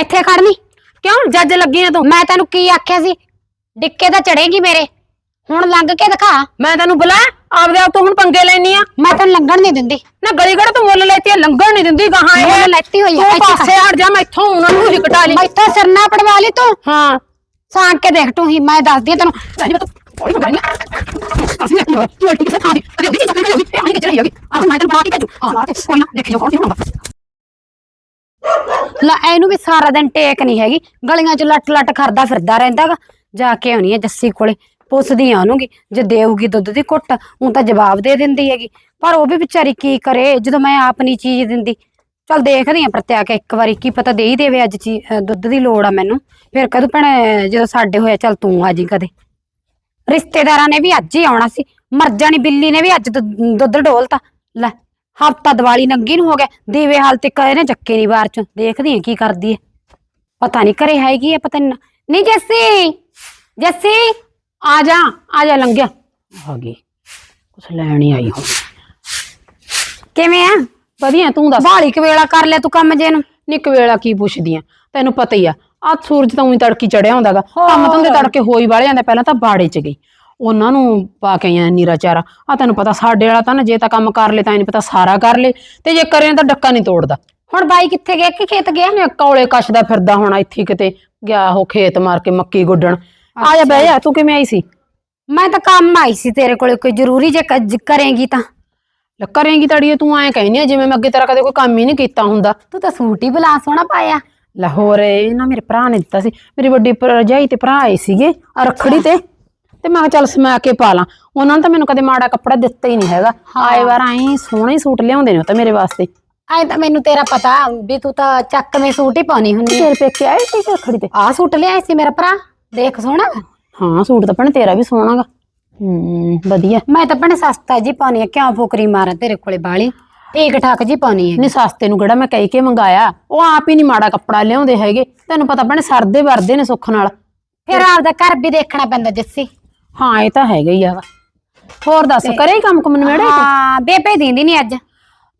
ਇੱਥੇ ਖੜਨੀ ਕਿਉਂ? ਜੱਜ ਲੱਗੀ ਆ ਤੂੰ। ਮੈਂ ਤੈਨੂੰ ਕੀ ਆਖਿਆ ਸੀ? ਡਿੱਕੇ ਤਾਂ ਚੜੇਗੀ ਮੇਰੇ। ਹੁਣ ਲੰਘ ਕੇ ਦਿਖਾ। ਮੈਂ ਤੈਨੂੰ ਬੁਲਾ ਆਪਦੇ ਆਪ ਤੋਂ ਹੁਣ ਪੰਗੇ ਲੈਣੀ ਆ। ਮੈਂ ਤੈਨੂੰ ਲੰਘਣ ਨਹੀਂ ਦਿੰਦੀ। ਨਾ ਗਲੀ ਗੜ ਤੂੰ ਮੁੱਲ ਲੈਤੀ ਆ ਲੰਘਣ ਨਹੀਂ ਦਿੰਦੀ ਗਾਹਾਂ ਇਹ। ਮੁੱਲ ਲੈਤੀ ਹੋਈ ਆ, ਤੂੰ ਇੱਥੇ ਪਾਸੇ ਹਟ ਜਾ ਮੈਂ ਇੱਥੋਂ ਉਹਨਾਂ ਨੂੰ ਹੀ ਕਟਾ ਲਈ। ਮੈਥੋਂ ਸਰਨਾ ਪੜਵਾ ਲਈ ਤੂੰ। ਹਾਂ। ਸਾਂਕ ਕੇ ਦੇਖ ਤੂੰ ਹੀ ਮੈਂ ਦੱਸਦੀ ਆ ਤੈਨੂੰ। ਲੈ ਲੈ, ਇਹਨੂੰ ਵੀ ਸਾਰਾ ਦਿਨ ਟੇਕ ਨਹੀਂ ਹੈਗੀ। ਗਲੀਆਂ 'ਚ ਲੱਟ ਲੱਟ ਖਰਦਾ ਫਿਰਦਾ ਰਹਿੰਦਾਗਾ। ਜਾ ਕੇ ਆਉਣੀ ਆ ਜੱਸੀ ਕੋਲੇ, ਪੁੱਛਦੀ ਆ ਉਹਨੂੰਗੀ ਜੇ ਦੇਊਗੀ ਦੁੱਧ ਦੀ ਘੁੱਟ, ਉਹ ਤਾਂ ਜਵਾਬ ਦੇ ਦਿੰਦੀ ਹੈਗੀ। ਪਰ ਉਹ ਵੀ ਵਿਚਾਰੀ ਕੀ ਕਰੇ, ਜਦੋਂ ਮੈਂ ਆਪ ਨਹੀਂ ਚੀਜ਼ ਦਿੰਦੀ। ਚਲ ਦੇਖਦੀ ਆ ਪ੍ਰਤਿਆ ਕੇ ਇੱਕ ਵਾਰੀ, ਕੀ ਪਤਾ ਦੇ ਹੀ ਦੇਵੇ ਅੱਜ ਚੀ ਦੁੱਧ ਦੀ ਲੋੜ ਆ ਮੈਨੂੰ। ਫਿਰ ਕਦੋਂ ਭੈਣੇ, ਜਦੋਂ ਸਾਡੇ ਹੋਇਆ, ਚਲ ਤੂੰ ਆ ਜੀ ਕਦੇ। ਰਿਸ਼ਤੇਦਾਰਾਂ ਨੇ ਵੀ ਅੱਜ ਹੀ ਆਉਣਾ ਸੀ। ਮਰ ਜਾਣੀ ਬਿੱਲੀ ਨੇ ਵੀ ਅੱਜ ਦੁੱਧ- ਦੁੱਧ ਡੋਲਤਾ। ਲੈ ਹਫਤਾ ਦੀਵਾਲੀ ਨੰਗੀ ਨੂੰ ਹੋ ਗਿਆ ਦੀਵੇ ਹਾਲ ਤੇ ਕਹੇ ਨੇ ਚੱਕੇ ਨਹੀਂ ਬਾਹਰ ਚ ਦੇਖਦੀ ਆ ਕੀ ਕਰਦੀ ਹੈ ਪਤਾ ਨਹੀਂ ਘਰੇ ਹੈਗੀ ਹੈ ਪਤਾ ਨਹੀਂ ਨਹੀਂ ਜੱਸੀ ਜੱਸੀ ਆ ਜਾ ਆ ਜਾ ਲੰਘਿਆ। ਆ ਗਈ ਕੁਛ ਲੈਣ ਹੀ ਆਈ ਹੁਣ ਕਿਵੇਂ ਆ? ਵਧੀਆ ਤੂੰ ਦੱਸ। ਬਾਲੀ ਕਵੇਲਾ ਕਰ ਲਿਆ ਤੂੰ ਕੰਮ ਜੇ ਨੂੰ। ਨਿੱਕ ਵੇਲਾ ਕੀ ਪੁੱਛਦੀ ਆ? ਤੈਨੂੰ ਪਤਾ ਹੀ ਆ ਆ ਸੂਰਜ ਤਾਂ ਉਹੀ ਤੜਕੀ ਚੜਿਆ ਹੁੰਦਾਗਾ। ਕੰਮ ਧੰਦੇ ਤੜਕੇ ਹੋਈ ਵਾਲੇ ਜਾਂਦੇ ਪਹਿਲਾਂ ਤਾਂ ਬਾੜੇ ਚ ਗਈ। ਉਹਨਾਂ ਨੂੰ ਪਾ ਕੇ ਆਇਆ ਨੀਰਾ ਚਾਰਾ। ਆ ਤੈਨੂੰ ਪਤਾ ਸਾਡੇ ਵਾਲਾ ਤਾਂ ਨਾ ਜੇ ਤਾਂ ਕੰਮ ਕਰ ਲੇ ਤਾਂ ਨਹੀਂ ਪਤਾ ਸਾਰਾ ਕਰ ਲੇ। ਤੇ ਜੇ ਕਰੇ ਤਾਂ ਡੱਕਾ ਨਹੀਂ ਤੋੜਦਾ। ਹੁਣ ਬਾਈ ਕਿੱਥੇ ਗਿਆ? ਕਿ ਖੇਤ ਗਿਆ? ਨੇ ਕੌਲੇ ਕੱਛਦਾ ਫਿਰਦਾ ਹੋਣਾ ਇੱਥੇ ਕਿਤੇ। ਗਿਆ ਉਹ ਖੇਤ ਮਾਰ ਕੇ ਮੱਕੀ ਗੁੱਡਣ। ਆ ਜਾ ਬਹਿ ਜਾ ਤੂੰ ਕਿਵੇਂ ਆਈ ਸੀ? ਮੈਂ ਤਾਂ ਕੰਮ ਆਈ ਸੀ ਤੇਰੇ ਕੋਲੇ ਕੋਈ ਜ਼ਰੂਰੀ ਜੇ ਕ- ਜ- ਕਰੇਂਗੀ ਤਾਂ। ਲੈ ਕਰੇਂਗੀ ਤੜੀਏ ਤੂੰ ਐਂ ਕਹਿੰਦੀ ਆ ਜਿਵੇਂ ਮੈਂ ਅੱਗੇ ਤੇਰਾ ਕਦੇ ਕੋਈ ਕੰਮ ਹੀ ਨਹੀਂ ਕੀਤਾ ਹੁੰਦਾ। ਤੂੰ ਤਾਂ ਸੂਟ ਹੀ ਬਲਾ ਸੋਹਣਾ ਪਾਇਆ। ਲਾਹੌਰ ਇਹ ਨਾ ਮੇਰੇ ਭਰਾ ਨੇ ਦਿੱਤਾ ਸੀ। ਮੇਰੀ ਵੱਡੀ ਭਰਜਾਈ ਤੇ ਭਰਾ ਆਏ ਸੀਗੇ ਆ ਰੱਖੜੀ ਤੇ। ਤੇ ਮੈਂ ਕਿਹਾ ਚੱਲ ਸਮਾ ਕੇ ਪਾ ਲਾਂ। ਉਹਨਾਂ ਨੇ ਤਾਂ ਮੈਨੂੰ ਕਦੇ ਮਾੜਾ ਕੱਪੜਾ ਦਿੱਤਾ ਹੀ ਨਹੀਂ ਹੈਗਾ। ਆਏ ਵਾਰ ਐਂ ਸੋਹਣੇ ਸੂਟ ਲਿਆਉਂਦੇ ਨੇ ਉਹ ਤਾਂ ਮੇਰੇ ਵਾਸਤੇ। ਐ ਤਾਂ ਮੈਨੂੰ ਤੇਰਾ ਪਤਾ ਵੀ ਤੂੰ ਤਾਂ ਚੱਕਵੇਂ ਸੂਟ ਹੀ ਪਾਉਣੀ ਹੁੰਦੀ ਤੇਰੇ ਪੇਕੇ ਆਏ ਸੀ ਰੱਖੜੀ ਤੇ? ਆ ਸੂਟ ਲਿਆਇਆ ਸੀ ਮੇਰਾ ਭਰਾ। ਦੇਖ ਸੋਹਣਾ। ਹਾਂ ਸੂਟ ਤਾਂ ਭੈਣੇ ਤੇਰਾ ਵੀ ਸੋਹਣਾਗਾ ਹੂੰ ਵਧੀਆ। ਮੈਂ ਤਾਂ ਭੈਣੇ ਸਸਤਾ ਜੀ ਪਾਉਣੀ ਆ ਕਿਉਂ ਫੁਕਰੀ ਮਾਰਾਂ ਤੇਰੇ ਕੋਲੇ ਬਾਲੀ। ਠੀਕ ਠਾਕ ਜੀ ਪਾਉਣੀ ਹੈ ਨਹੀਂ ਸਸਤੇ ਨੂੰ ਕਿਹੜਾ ਮੈਂ ਕਹਿ ਕੇ ਮੰਗਾਇਆ। ਉਹ ਆਪ ਹੀ ਨਹੀਂ ਮਾੜਾ ਕੱਪੜਾ ਲਿਆਉਂਦੇ ਹੈਗੇ। ਤੈਨੂੰ ਪਤਾ ਭੈਣੇ ਸਰਦੇ ਵਰਦੇ ਨੇ ਸੁੱਖ ਨਾਲ। ਫਿਰ ਆਪਦਾ ਘਰ ਵੀ ਦੇਖਣਾ ਪੈਂਦਾ ਜੱਸੀ। ਹਾਂ ਇਹ ਤਾਂ ਹੈਗਾ ਹੀ ਆ। ਹੋਰ ਦੱਸ ਕਰੇ ਹੀ ਕੰਮ ਕੁਮ ਨਵੇੜੇ ਹਾਂ ਬੇਬੇ ਦਿੰਦੀ ਨਹੀਂ ਅੱਜ।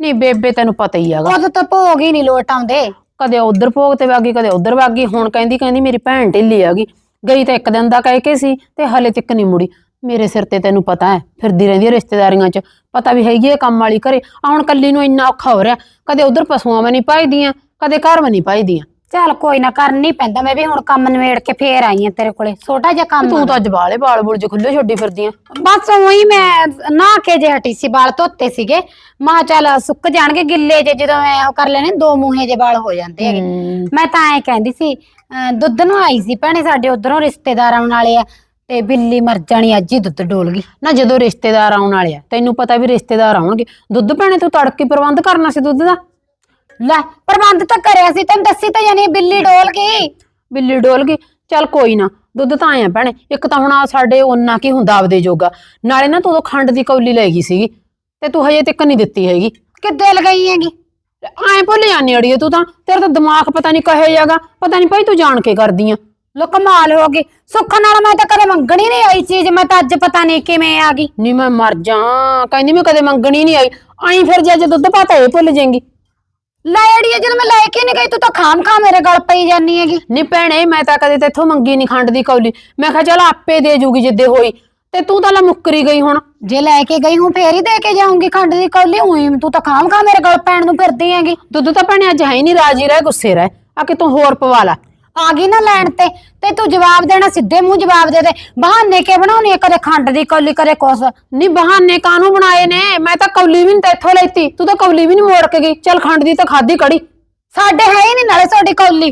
ਨਹੀਂ ਬੇਬੇ ਤੈਨੂੰ ਪਤਾ ਹੀ ਹੈਗਾ। ਉਦੋਂ ਤਾਂ ਭੋਗ ਹੀ ਨਹੀਂ ਲੋਟ ਆਉਂਦੇ। ਕਦੇ ਉਧਰ ਭੋਗ ਤੇ ਵਾਗੀ ਕਦੇ ਉਧਰ ਵਾਗੀ। ਹੁਣ ਕਹਿੰਦੀ ਕਹਿੰਦੀ ਮੇਰੀ ਭੈਣ ਢਿੱਲੀ ਹੈਗੀ। ਗਈ ਤਾਂ ਇੱਕ ਦਿਨ ਦਾ ਕਹਿ ਕੇ ਸੀ ਤੇ ਹਲੇ ਤੱਕ ਨਹੀਂ ਮੁੜੀ। ਮੇਰੇ ਸਿਰ ਤੇ ਤੈਨੂੰ ਪਤਾ ਹੈ ਫਿਰਦੀ ਰਹਿੰਦੀ ਹੈ ਰਿਸ਼ਤੇਦਾਰੀਆਂ 'ਚ। ਪਤਾ ਵੀ ਹੈਗੀ ਹੈ ਕੰਮ ਵਾਲੀ ਘਰੇ। ਆ ਹੁਣ ਕੱਲੀ ਨੂੰ ਇੰਨਾ ਔਖਾ ਹੋ ਰਿਹਾ। ਕਦੇ ਉਧਰ ਪਸ਼ੂਆਂ ਮੈਂ ਨਹੀਂ ਪਾਈਦੀਆਂ ਕਦੇ ਘਰ ਮੈਂ ਨਹੀਂ ਪਾਈਦੀਆਂ ਚੱਲ ਕੋਈ ਨਾ ਕਰਨੀ ਪੈਂਦਾ ਮੈਂ ਵੀ ਹੁਣ ਕੰਮ ਨਵੇੜ ਕੇ ਫੇਰ ਆਈ ਆ ਤੇਰੇ ਕੋਲੇ। ਛੋਟਾ ਜਿਹਾ ਕੰਮ ਤੂੰ ਤਾਂ ਜਵਾਲੇ ਬਾਲ ਬੁਲ ਜੇ ਖੁੱਲੇ ਛੱਡੀ ਫਿਰਦੀਆਂ ਬਸ ਉਹੀ ਮੈਂ ਨਹਾ ਕੇ ਜੇ ਹਟੀ ਸੀ ਵਾਲ ਧੋਤੇ ਸੀਗੇ। ਮਾਂ ਚੱਲ ਸੁੱਕ ਜਾਣਗੇ ਗਿੱਲੇ ਜੇ ਜਦੋਂ ਮੈਂ ਉਹ ਕਰ ਲੈਣੇ ਦੋ ਮੂਹੇ ਜੇ ਵਾਲ ਹੋ ਜਾਂਦੇ ਹੈਗੇ। ਹਮ, ਮੈਂ ਤਾਂ ਐ ਕਹਿੰਦੀ ਸੀ ਅਹ ਦੁੱਧ ਨੂੰ ਆਈ ਸੀ ਭੈਣੇ ਸਾਡੇ ਉਧਰੋਂ ਰਿਸ਼ਤੇਦਾਰ ਆਉਣ ਵਾਲੇ ਆ ਤੇ ਬਿੱਲੀ ਮਰ ਜਾਣੀ ਅੱਜ ਹੀ ਦੁੱਧ ਡੋਲ ਗਈ। ਨਾ ਜਦੋਂ ਰਿਸ਼ਤੇਦਾਰ ਆਉਣ ਵਾਲੇ ਆ ਤੈਨੂੰ ਪਤਾ ਵੀ ਰਿਸ਼ਤੇਦਾਰ ਆਉਣਗੇ। ਦੁੱਧ ਭੈਣੇ ਤੂੰ ਤੜਕੇ ਪ੍ਰਬੰਧ ਕਰਨਾ ਸੀ ਦੁੱਧ ਦਾ? ਲੈ ਪ੍ਰਬੰਧ ਤਾਂ ਕਰਿਆ ਸੀ ਤੈਨੂੰ ਦੱਸੀ ਤਾਂ ਜਾਨੀ ਬਿੱਲੀ ਡੋਲ ਗਈ। ਬਿੱਲੀ ਡੋਲ ਗਈ? ਚੱਲ ਕੋਈ ਨਾ ਦੁੱਧ ਤਾਂ ਆਇਆ ਭੈਣੇ ਇੱਕ ਤਾਂ ਹੁਣ ਆ ਸਾਡੇ ਉਹਨਾਂ ਕੀ ਹੁੰਦਾ ਆਪਦੇ ਜੋਗਾ। ਨਾਲੇ ਨਾ ਤੂੰ ਉਦੋਂ ਖੰਡ ਦੀ ਕੌਲੀ ਲੈ ਗਈ ਸੀਗੀ ਤੇ ਤੂੰ ਹਜੇ ਤੱਕ ਨਹੀਂ ਦਿੱਤੀ ਹੈਗੀ। ਕਿੱਦੇ ਲਗਾਈ ਹੈਗੀ? ਐਂ ਭੁੱਲ ਜਾਂਦੀ ਅੜੀਏ ਤੂੰ ਤਾਂ ਤੇਰਾ ਤਾਂ ਦਿਮਾਗ ਪਤਾ ਨਹੀਂ ਕਹੇ ਜਾਗਾ ਪਤਾ ਨਹੀਂ ਭਾਈ ਤੂੰ ਜਾਣ ਕੇ ਕਰਦੀ ਆ। ਲੋ ਕਮਾਲ ਹੋ ਗਈ। ਸੁੱਖ ਨਾਲ ਮੈਂ ਤਾਂ ਕਦੇ ਮੰਗਣੀ ਨਹੀਂ ਆਈ ਚੀਜ਼ ਮੈਂ ਤਾਂ ਅੱਜ ਪਤਾ ਨਹੀਂ ਕਿਵੇਂ ਆ ਗਈ। ਨਹੀਂ ਮੈਂ ਮਰ ਜਾ ਕਹਿੰਦੀ ਮੈਂ ਕਦੇ ਮੰਗਣੀ ਨਹੀਂ ਆਈ। ਆਈ ਫਿਰ ਜੇ ਅੱਜ ਦੁੱਧ ਪਾਤਾ ਇਹ ਭੁੱਲ ਜਾਏਂਗੀ। ਲੈ ਅੜੀਏ ਜਦੋਂ ਮੈਂ ਲੈ ਕੇ ਨਹੀਂ ਗਈ ਤੂੰ ਤਾਂ ਖਾਮ ਖਾ ਮੇਰੇ ਗਲ ਪਈ ਜਾਨੀ ਹੈਗੀ। ਨਹੀਂ ਭੈਣੇ ਮੈਂ ਤਾਂ ਕਦੇ ਤੇਥੋਂ ਮੰਗੀ ਨਹੀਂ ਖੰਡ ਦੀ ਕੌਲੀ। ਮੈਂ ਕਿਹਾ ਚੱਲ ਆਪੇ ਦੇ ਜੂਗੀ ਜਿੱਦੇ ਹੋਈ। ਤੇ ਤੂੰ ਤਾਂ ਲਾ ਮੁੱਕਰੀ ਗਈ ਹੁਣ। ਜੇ ਲੈ ਕੇ ਗਈ ਹੂੰ ਫੇਰ ਹੀ ਦੇ ਕੇ ਜਾਊਂਗੀ ਖੰਡ ਦੀ ਕੌਲੀ। ਉਹੀ ਤੂੰ ਤਾਂ ਖਾਮ ਖਾ ਮੇਰੇ ਗਲ ਪੈਣ ਨੂੰ ਫਿਰਦੀ ਹੈਗੀ। ਦੁੱਧ ਤਾਂ ਭੈਣੇ ਅੱਜ ਹੈ ਹੀ ਨਹੀਂ ਰਾਜੀ ਰਹਿ ਗੁੱਸੇ ਰਹਿ। ਆ ਕਿ ਤੂੰ ਹੋਰ ਪਵਾ ਲਾ। ਆ ਗਈ ਨਾ ਲੈਣ ਤੇ ਤੇ ਤੂੰ ਜਵਾਬ ਦੇਣਾ ਸਿੱਧੇ ਮੂੰਹ ਜਵਾਬ ਦੇ ਦੇ। ਬਹਾਨੇ ਕੇ ਬਣਾਉਣੀ ਆ, ਕਦੇ ਖੰਡ ਦੀ ਕੌਲੀ ਕਦੇ ਕੁਛ। ਨਹੀਂ ਬਹਾਨੇ ਕਾਹਨੂੰ ਬਣਾਏ ਨੇ? ਮੈਂ ਤਾਂ ਕੌਲੀ ਵੀ ਨਹੀਂ ਤੇਥੋਂ ਲੈਤੀ। ਤੂੰ ਤਾਂ ਕੌਲੀ ਵੀ ਨਹੀਂ ਮੋੜ ਕੇ ਗਈ। ਚੱਲ ਖੰਡ ਦੀ ਤਾਂ ਖਾਦੀ ਕੜੀ। ਸਾਡੇ ਹੈ ਹੀ ਨਹੀਂ ਨਾਲੇ ਤੁਹਾਡੀ ਕੌਲੀ।